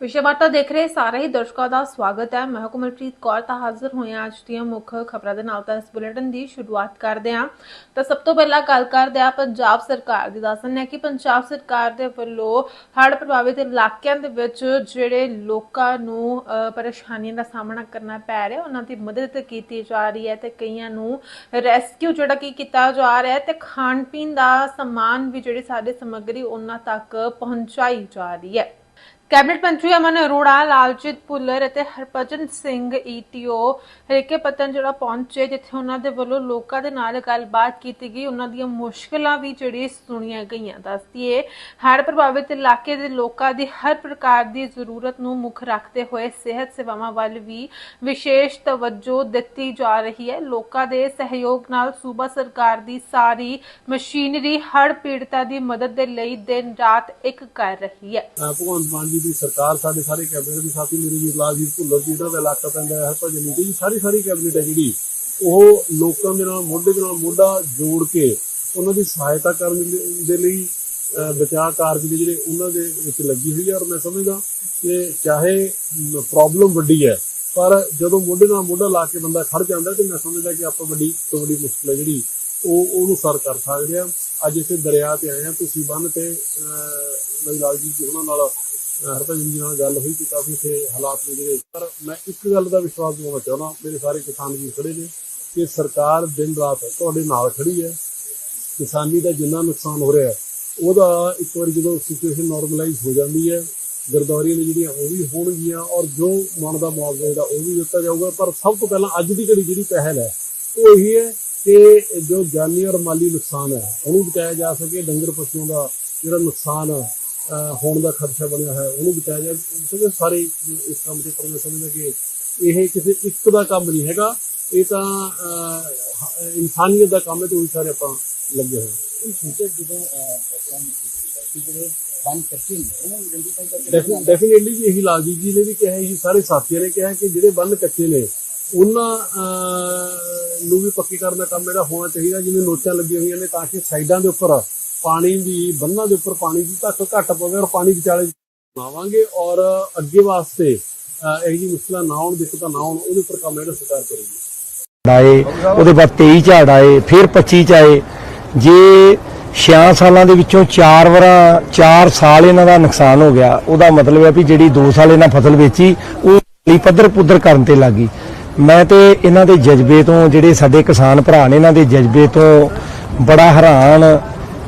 ਵਿਸ਼ੇ ਵਾਰਤਾ ਦੇਖ ਰਹੇ ਸਾਰੇ ਹੀ ਦਰਸ਼ਕਾਂ ਦਾ ਸਵਾਗਤ ਹੈ। ਮੈਂ ਹੁਕਮਰਪ੍ਰੀਤ ਕੌਰ ਤਾਂ ਹਾਜ਼ਰ ਹੋਇਆ ਅੱਜ ਦੀਆਂ ਮੁੱਖ ਖਬਰਾਂ ਦੇ ਨਾਲ। ਤਾਂ ਇਸ ਬੁਲੇਟਿਨ ਦੀ ਸ਼ੁਰੂਆਤ ਕਰਦੇ ਹਾਂ। ਤਾਂ ਸਭ ਤੋਂ ਪਹਿਲਾਂ ਗੱਲ ਕਰਦੇ ਹਾਂ ਪੰਜਾਬ ਸਰਕਾਰ ਦੀ। ਦੱਸਣ ਹੈ ਕਿ ਪੰਜਾਬ ਸਰਕਾਰ ਦੇ ਵੱਲੋਂ ਹੜ੍ਹ ਪ੍ਰਭਾਵਿਤ ਇਲਾਕਿਆਂ ਦੇ ਵਿੱਚ ਜਿਹੜੇ ਲੋਕਾਂ ਨੂੰ ਅਹ, ਪਰੇਸ਼ਾਨੀਆਂ ਦਾ ਸਾਹਮਣਾ ਕਰਨਾ ਪੈ ਰਿਹਾ ਉਹਨਾਂ ਦੀ ਮਦਦ ਕੀਤੀ ਜਾ ਰਹੀ ਹੈ ਤੇ ਕਈਆਂ ਨੂੰ ਰੈਸਕਿਊ ਜਿਹੜਾ ਕਿ ਕੀਤਾ ਜਾ ਰਿਹਾ ਹੈ ਤੇ ਖਾਣ ਪੀਣ ਦਾ ਸਮਾਨ ਵੀ ਜਿਹੜੀ ਸਾਡੇ ਸਮੱਗਰੀ ਉਹਨਾਂ ਤੱਕ ਪਹੁੰਚਾਈ ਜਾ ਰਹੀ ਹੈ। ਕੈਬਨਿਟ ਮੰਤਰੀ ਅਮਨ ਅਰੋੜਾ, ਲਾਲਜੀਤ ਭੁੱਲਰ ਅਤੇ ਹਰਭਜਨ ਸਿੰਘ ਈਟੀਓ ਹਰੀਕੇ ਪਤਨ ਜਿਹੜਾ ਪਹੁੰਚੇ, ਜਿੱਥੇ ਉਹਨਾਂ ਦੇ ਵੱਲੋਂ ਲੋਕਾਂ ਦੇ ਨਾਲ ਗੱਲਬਾਤ ਕੀਤੀ ਗਈ। ਉਹਨਾਂ ਦੀਆਂ ਮੁਸ਼ਕਲਾਂ ਵੀ ਜਿਹੜੀ ਸੁਣੀਆਂ ਗਈਆਂ ਦੱਸਦੀਏ ਹੜ੍ਹ ਪ੍ਰਭਾਵਿਤ ਇਲਾਕੇ ਦੇ ਲੋਕਾਂ ਦੀ ਹਰ ਪ੍ਰਕਾਰ ਦੀ ਜ਼ਰੂਰਤ ਨੂੰ ਮੁੱਖ ਰੱਖਦੇ ਹੋਏ ਸਿਹਤ ਸੇਵਾਵਾਂ ਵੱਲ ਵੀ ਵਿਸ਼ੇਸ਼ ਤਵੱਜੋ ਦਿੱਤੀ ਜਾ ਰਹੀ ਹੈ। ਲੋਕਾਂ ਦੇ ਸਹਿਯੋਗ ਨਾਲ ਸੂਬਾ ਸਰਕਾਰ ਦੀ ਸਾਰੀ ਮਸ਼ੀਨਰੀ ਹੜ੍ਹ ਪੀੜਤਾਂ ਦੀ ਮਦਦ ਦੇ ਲਈ ਦਿਨ ਰਾਤ ਇੱਕ ਕਰ ਰਹੀ ਹੈ। ਭਗਵੰਤ ਮਾਨ ਜੀ ਦੀ ਸਰਕਾਰ ਸਾਡੇ ਸਾਰੇ ਕੈਬਨਿਟ ਦੇ ਸਾਥੀ ਮੇਰੇ ਵੀਰ ਲਾਲਜੀਤ ਭੁੱਲਰ ਜੀ ਦਾ ਇਲਾਕਾ ਪੈਂਦਾ ਹੈ ਹਰਭਜਨ ਜੀ ਸਾਰੀ ਸਾਰੀ ਕੈਬਨਿਟ ਹੈ ਜਿਹੜੀ ਉਹ ਲੋਕਾਂ ਦੇ ਨਾਲ ਮੋਢੇ ਦੇ ਨਾਲ ਮੋਢਾ ਜੋੜ ਕੇ ਉਹਨਾਂ ਦੀ ਸਹਾਇਤਾ ਕਰਨ ਦੇ- ਲਈ ਅਹ ਬਚਾਅ ਕਾਰਜ ਦੇ ਜਿਹੜੇ ਉਹਨਾਂ ਦੇ ਵਿੱਚ ਲੱਗੀ ਹੋਈ ਹੈ ਔਰ ਮੈਂ ਸਮਝਦਾ ਕਿ ਚਾਹੇ ਪ੍ਰੋਬਲਮ ਵੱਡੀ ਹੈ ਪਰ ਜਦੋਂ ਮੋਢੇ ਨਾਲ ਮੋਢਾ ਲਾ ਕੇ ਬੰਦਾ ਖੜ ਜਾਂਦਾ ਤੇ ਮੈਂ ਸਮਝਦਾ ਕਿ ਆਪਾਂ ਵੱਡੀ ਤੋਂ ਵੱਡੀ ਮੁਸ਼ਕਲ ਹੈ ਜਿਹੜੀ ਉਹ ਉਹਨੂੰ ਸਰ ਕਰ ਸਕਦੇ ਆ ਅੱਜ ਇਸੇ ਦਰਿਆ ਤੇ ਆਏ ਆ ਤੁਸੀਂ ਬੰਨ ਤੇ ਅਹ, ਲਾਲ ਜੀ ਜੀ ਉਹਨਾਂ ਨਾਲ ਹਰਭਜਨ ਜੀ ਨਾਲ ਗੱਲ ਹੋਈ ਕਿ ਕਾਫੀ ਇੱਥੇ ਹਾਲਾਤ ਨੇ ਜਿਹੜੇ। ਪਰ ਮੈਂ ਇੱਕ ਗੱਲ ਦਾ ਵਿਸ਼ਵਾਸ ਦਿਵਾਉਣਾ ਚਾਹੁੰਦਾ ਮੇਰੇ ਸਾਰੇ ਕਿਸਾਨ ਵੀ ਖੜੇ ਨੇ ਕਿ ਸਰਕਾਰ ਦਿਨ ਰਾਤ ਤੁਹਾਡੇ ਨਾਲ ਖੜੀ ਹੈ। ਕਿਸਾਨੀ ਦਾ ਜਿੰਨਾ ਨੁਕਸਾਨ ਹੋ ਰਿਹਾ ਉਹਦਾ ਇੱਕ ਵਾਰੀ ਜਦੋਂ ਸਿਚੁਏਸ਼ਨ ਨਾਰਮਲਾਈਜ਼ ਹੋ ਜਾਂਦੀ ਹੈ ਗਰਦੌਰੀਆਂ ਨੇ ਜਿਹੜੀਆਂ ਉਹ ਵੀ ਹੋਣਗੀਆਂ ਔਰ ਜੋ ਮਨ ਦਾ ਮੁਆਵਜ਼ਾ ਜਿਹੜਾ ਉਹ ਵੀ ਦਿੱਤਾ ਜਾਊਗਾ। ਪਰ ਸਭ ਤੋਂ ਪਹਿਲਾਂ ਅੱਜ ਦੀ ਘੜੀ ਜਿਹੜੀ ਪਹਿਲ ਹੈ ਉਹ ਇਹੀ ਹੈ ਕਿ ਜੋ ਜਾਨੀ ਔਰ ਮਾਲੀ ਨੁਕਸਾਨ ਹੈ ਉਹਨੂੰ ਬਚਾਇਆ ਜਾ ਸਕੇ। ਡੰਗਰ ਪਸ਼ੂਆਂ ਦਾ ਜਿਹੜਾ ਨੁਕਸਾਨ ਅਹ, ਹੋਣ ਦਾ ਖਦਸ਼ਾ ਬਣਿਆ ਹੈ ਉਹਨੂੰ ਬਚਾਇਆ ਜਾ ਸਕੇ ਸਾਰੇ ਇਸ ਕੰਮ ਤੇ ਪਰ ਮੈਂ ਸਮਝਦਾ ਕਿ ਇਹ ਕਿਸੇ ਇੱਕ ਦਾ ਕੰਮ ਨਹੀਂ ਹੈਗਾ ਇਹ ਤਾਂ ਇਨਸਾਨੀਅਤ ਦਾ ਕੰਮ ਹੈ ਤੇ ਉਹ ਸਾਰੇ ਆਪਾਂ ਲੱਗੇ ਹੋਏ ਹਾਂ। ਫਿਊਚਰ ਜਦੋਂ ਪ੍ਰੋਗਰਾਮ ਕਿ ਜਿਹੜੇ ਬੰਦ ਕੱਚੇ ਨੇ ਉਹਨਾਂ ਨੂੰ ਆਈਡੈਂਟੀਫਾਈ ਕਰਕੇ ਡੈਫੀਨਿਟਲੀ ਜੀ ਇਹੀ ਲਾਲਜੀਤ ਜੀ ਨੇ ਵੀ ਕਿਹਾ ਸੀ ਸਾਰੇ ਸਾਥੀਆਂ ਨੇ ਕਿਹਾ ਕਿ ਜਿਹੜੇ ਬੰਨ ਕੱਚੇ ਨੇ ਉਹਨਾਂ ਨੂੰ ਵੀ ਪੱਕੀ ਕਰਨ ਦਾ ਕੰਮ ਜਿਹੜਾ ਹੋਣਾ ਚਾਹੀਦਾ ਜਿਵੇਂ ਨੋਚਾਂ ਲੱਗੀਆਂ ਹੋਈਆਂ ਨੇ ਤਾਂ ਕਿ ਸਾਈਡਾਂ ਦੇ ਉੱਪਰ ਪਾਣੀ ਦੀ ਬੰਨਾਂ ਦੇ ਉੱਪਰ ਪਾਣੀ ਦੀ ਧੱਕ ਘੱਟ ਪਵੇ ਔਰ ਪਾਣੀ ਵਿਚਾਲੇ ਬਣਾਵਾਂਗੇ ਔਰ ਅੱਗੇ ਵਾਸਤੇ ਅਹ, ਇਹੋ ਮੁਸ਼ਕਲਾਂ ਨਾ ਆਉਣ ਦਿੱਕਤਾਂ ਨਾ ਆਉਣ ਉਹਦੇ ਉੱਪਰ ਕੰਮ ਜਿਹੜਾ ਸਰਕਾਰ ਕਰੇਗੀ ਆਏ ਉਹਦੇ ਬਾਅਦ 23 ਝਾੜ ਆਏ ਫਿਰ 25 ਚ ਆਏ। ਜੇ 6 ਸਾਲਾਂ ਦੇ ਵਿੱਚੋਂ 4 ਵਾਰਾਂ 4 ਸਾਲ ਇਹਨਾਂ ਦਾ ਨੁਕਸਾਨ ਹੋ ਗਿਆ ਉਹਦਾ ਮਤਲਬ ਹੈ ਵੀ ਜਿਹੜੀ 2 ਸਾਲ ਇਹਨਾਂ ਫਸਲ ਵੇਚੀ ਉਹ ਲਈ ਪੱਧਰ ਪੁੱਧਰ ਕਰਨ ਤੇ ਲੱਗੀ। ਮੈਂ ਤੇ ਇਹਨਾਂ ਦੇ ਜਜ਼ਬੇ ਤੋਂ ਜਿਹੜੇ ਸਾਡੇ ਕਿਸਾਨ ਭਰਾ ਨੇ ਇਹਨਾਂ ਦੇ ਜਜ਼ਬੇ ਤੋਂ ਬੜਾ ਹੈਰਾਨ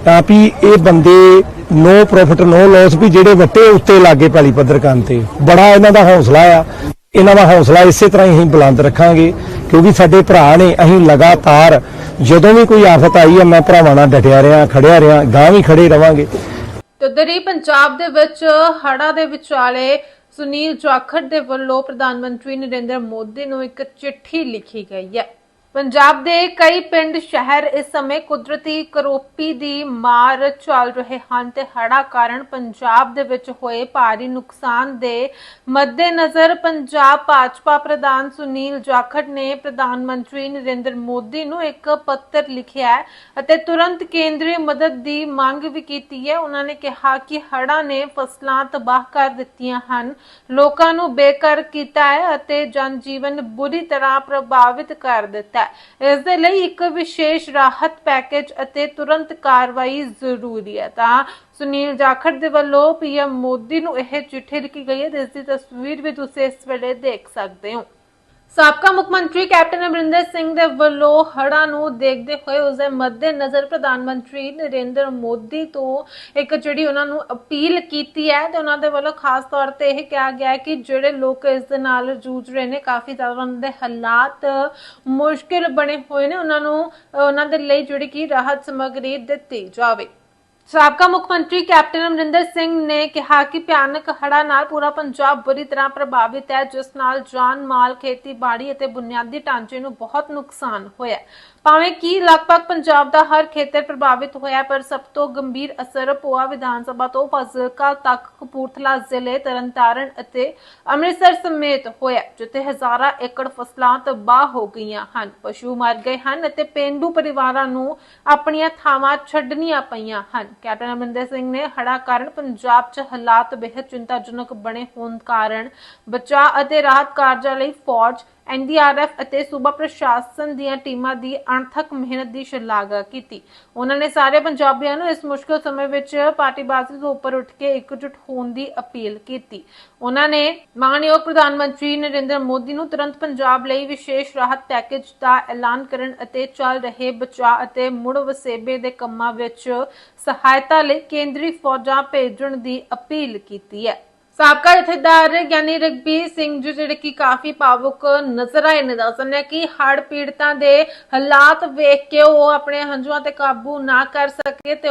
ਤਾਂ ਵੀ ਇਹ ਬੰਦੇ ਨੋ ਪ੍ਰੋਫਿਟ ਨੋ ਲਾਸ ਵੀ ਜਿਹੜੇ ਵੱਟੇ ਉੱਤੇ ਲਾਗੇ ਪੈਲੀ ਪੱਧਰ ਕਰਨ ਤੇ। ਬੜਾ ਇਹਨਾਂ ਦਾ ਹੌਸਲਾ ਆ। ਇਹਨਾਂ ਦਾ ਹੌਸਲਾ ਇਸੇ ਤਰ੍ਹਾਂ ਹੀ ਬੁਲੰਦ ਰੱਖਾਂਗੇ, ਕਿਉਂਕਿ ਸਾਡੇ ਭਰਾ ਨੇ ਅਸੀਂ ਲਗਾਤਾਰ ਜਦੋਂ ਵੀ ਕੋਈ ਆਫਤ ਆਈ ਹੈ ਮੈਂ ਭਰਾਵਾਂ ਨਾਲ ਡਟਿਆ ਰਿਹਾ, ਖੜਿਆ ਰਿਹਾ ਗਾਂ ਵੀ ਖੜੇ ਰਵਾਂਗੇ। ਤੇ ਪੰਜਾਬ ਦੇ ਵਿੱਚ ਹੜਾ ਦੇ ਵਿਚਾਲੇ ਸੁਨੀਲ ਜਾਖੜ ਦੇ ਵੱਲੋਂ ਪ੍ਰਧਾਨ ਮੰਤਰੀ ਨਰਿੰਦਰ ਮੋਦੀ ਨੂੰ ਇੱਕ ਚਿੱਠੀ ਲਿਖੀ ਗਈ ਹੈ। ਪੰਜਾਬ ਦੇ ਕਈ ਪਿੰਡ, ਸ਼ਹਿਰ ਇਸ ਸਮੇਂ ਕੁਦਰਤੀ ਕਰੋਪੀ ਦੀ ਮਾਰ ਚੱਲ ਰਹੇ ਹਨ ਤੇ ਹੜ੍ਹਾਂ ਕਾਰਨ ਪੰਜਾਬ ਦੇ ਵਿੱਚ ਹੋਏ ਭਾਰੀ ਨੁਕਸਾਨ ਦੇ ਮੱਦੇਨਜ਼ਰ ਪੰਜਾਬ ਭਾਜਪਾ ਪ੍ਰਧਾਨ ਸੁਨੀਲ ਜਾਖੜ ਨੇ ਪ੍ਰਧਾਨ ਮੰਤਰੀ ਨਰਿੰਦਰ ਮੋਦੀ ਨੂੰ ਇੱਕ ਪੱਤਰ ਲਿਖਿਆ ਹੈ ਅਤੇ ਤੁਰੰਤ ਕੇਂਦਰੀ ਮਦਦ ਦੀ ਮੰਗ ਵੀ ਕੀਤੀ ਹੈ। ਉਹਨਾਂ ਨੇ ਕਿਹਾ ਕਿ ਹੜਾਂ ਨੇ ਫਸਲਾਂ ਤਬਾਹ ਕਰ ਦਿੱਤੀਆਂ ਹਨ, ਲੋਕਾਂ ਨੂੰ ਬੇਘਰ ਕੀਤਾ ਹੈ ਅਤੇ ਜਨ ਜੀਵਨ ਬੁਰੀ ਤਰ੍ਹਾਂ ਪ੍ਰਭਾਵਿਤ ਕਰ ਦਿੱਤਾ ਹੈ। ਇਸ ਦੇ ਲਈ ਇੱਕ ਵਿਸ਼ੇਸ਼ ਰਾਹਤ ਪੈਕੇਜ ਅਤੇ ਤੁਰੰਤ ਕਾਰਵਾਈ ਜ਼ਰੂਰੀ ਹੈ। ਤਾਂ ਸੁਨੀਲ ਜਾਖੜ ਦੇ ਵੱਲੋਂ ਪੀਐਮ ਮੋਦੀ ਨੂੰ ਇਹ ਚਿੱਠੀ ਲਿਖੀ ਗਈ ਹੈ ਜਿਸ ਦੀ ਤਸਵੀਰ ਵੀ ਤੁਸੀਂ ਇਸ ਵੇਲੇ ਦੇਖ ਸਕਦੇ ਹੋ। ਸਾਬਕਾ ਮੁੱਖ ਮੰਤਰੀ ਕੈਪਟਨ ਅਮਰਿੰਦਰ ਸਿੰਘ ਦੇ ਵੱਲੋਂ ਹੜ੍ਹਾਂ ਨੂੰ ਦੇਖਦੇ ਹੋਏ ਉਸ ਦੇ ਮੱਦੇਨਜ਼ਰ ਪ੍ਰਧਾਨ ਮੰਤਰੀ ਨਰਿੰਦਰ ਮੋਦੀ ਤੋਂ ਇੱਕ ਜਿਹੜੀ ਉਹਨਾਂ ਨੂੰ ਅਪੀਲ ਕੀਤੀ ਹੈ ਤੇ ਉਹਨਾਂ ਦੇ ਵੱਲੋਂ ਖਾਸ ਤੌਰ ਤੇ ਇਹ ਕਿਹਾ ਗਿਆ ਹੈ ਕਿ ਜਿਹੜੇ ਲੋਕ ਇਸ ਦੇ ਨਾਲ ਜੂਝ ਰਹੇ ਨੇ ਕਾਫੀ ਜ਼ਿਆਦਾ ਉਹਨਾਂ ਦੇ ਹਾਲਾਤ ਮੁਸ਼ਕਿਲ ਬਣੇ ਹੋਏ ਨੇ ਉਹਨਾਂ ਨੂੰ ਅਹ, ਉਹਨਾਂ ਦੇ ਲਈ ਜਿਹੜੀ ਕਿ ਰਾਹਤ ਸਮੱਗਰੀ ਦਿੱਤੀ ਜਾਵੇ। ਸਾਬਕਾ ਮੁੱਖ ਮੰਤਰੀ ਕੈਪਟਨ ਅਮਰਿੰਦਰ ਸਿੰਘ ਨੇ ਕਿਹਾ ਕਿ ਭਿਆਨਕ ਹੜਾ ਨਾਲ ਪੂਰਾ ਪੰਜਾਬ ਬੁਰੀ ਤਰ੍ਹਾਂ ਪ੍ਰਭਾਵਿਤ ਹੈ, ਜਿਸ ਨਾਲ ਜਾਨ ਮਾਲ ਖੇਤੀਬਾੜੀ ਅਤੇ ਬੁਨਿਆਦੀ ਢਾਂਚੇ ਨੂੰ ਬਹੁਤ ਨੁਕਸਾਨ ਹੋਇਆ ਭਾਵੇਂ ਕਿ ਲਗਭਗ ਪੰਜਾਬ ਦਾ ਹਰ ਖੇਤਰ ਪ੍ਰਭਾਵਿਤ ਹੋਇਆ, ਪਰ ਸਭ ਤੋਂ ਗੰਭੀਰ ਅਸਰ ਪੋਆ ਵਿਧਾਨ ਸਭਾ ਤੋਂ ਫਾਜ਼ਿਲਕਾ ਤੱਕ ਕਪੂਰਥਲਾ ਜ਼ਿਲ੍ਹੇ, ਤਰਨਤਾਰਨ ਅਤੇ ਅੰਮ੍ਰਿਤਸਰ ਸਮੇਤ ਹੋਇਆ, ਜਿੱਥੇ ਹਜ਼ਾਰਾਂ ਏਕੜ ਫਸਲਾਂ ਤਬਾਹ ਹੋ ਗਈਆਂ ਹਨ। ਪਸ਼ੂ ਮਰ ਗਏ ਹਨ ਅਤੇ ਪੇਂਡੂ ਪਰਿਵਾਰਾਂ ਨੂੰ ਆਪਣੀਆਂ ਥਾਵਾਂ ਛੱਡਣੀਆਂ ਪਈਆਂ ਹਨ। ਕੈਪਟਨ ਅਮਰਿੰਦਰ ਸਿੰਘ ਨੇ ਹੜਾ ਕਾਰਨ ਪੰਜਾਬ 'ਚ ਹਾਲਾਤ ਬੇहद ਚਿੰਤਾਜਨਕ ਬਣੇ ਹੋਣ ਕਾਰਨ ਬਚਾਅ ਅਤੇ ਰਾਹਤ ਕਾਰਜਾਂ ਲਈ ਫੌਜ ਐਨਡੀਆਰਐਫ ਅਤੇ ਸੂਬਾ ਪ੍ਰਸ਼ਾਸਨ ਦੀਆਂ ਟੀਮਾਂ ਦੀ ਅਣਥੱਕ ਮਿਹਨਤ ਦੀ ਸ਼ਲਾਘਾ ਕੀਤੀ। ਉਹਨਾਂ ਨੇ ਸਾਰੇ ਪੰਜਾਬੀਆਂ ਨੂੰ ਇਸ ਮੁਸ਼ਕਲ ਸਮੇਂ ਵਿੱਚ ਪਾਰਟੀਬਾਜ਼ੀ ਤੋਂ ਉੱਪਰ ਉੱਠ ਕੇ ਇਕਜੁੱਟ ਹੋਣ ਦੀ ਅਪੀਲ ਕੀਤੀ। ਉਹਨਾਂ ਨੇ ਮਾਨਯੋਗ ਪ੍ਰਧਾਨ ਮੰਤਰੀ ਨਰਿੰਦਰ ਮੋਦੀ ਨੂੰ ਤੁਰੰਤ ਪੰਜਾਬ ਲਈ ਵਿਸ਼ੇਸ਼ ਰਾਹਤ ਪੈਕੇਜ ਦਾ ਐਲਾਨ ਕਰਨ ਅਤੇ ਚੱਲ ਰਹੇ ਬਚਾਅ ਅਤੇ ਮੁੜ ਵਸੇਬੇ ਦੇ ਕੰਮਾਂ ਵਿੱਚ ਸਹਾਇਤਾ ਲਈ ਕੇਂਦਰੀ ਫੌਜਾਂ ਭੇਜਣ ਦੀ ਅਪੀਲ ਕੀਤੀ ਹੈ। ਸਾਬਕਾ ਜਥੇਦਾਰ ਗਿਆਨੀ ਰਗਬੀਰ ਸਿੰਘ ਜੀ ਜਿਹੜੇ ਕਿ ਕਾਫੀ ਭਾਵੁਕ ਨਜ਼ਰ ਆਏ ਨੇ ਦੱਸਣ ਕਿ ਹੜ ਪੀੜਤਾਂ ਦੇ ਹਾਲਾਤ ਵੇਖ ਕੇ ਉਹ ਆਪਣੇ ਹੰਝੂਆਂ ਤੇ ਕਾਬੂ ਨਾ ਕਰ ਸਕੇ ਤੇ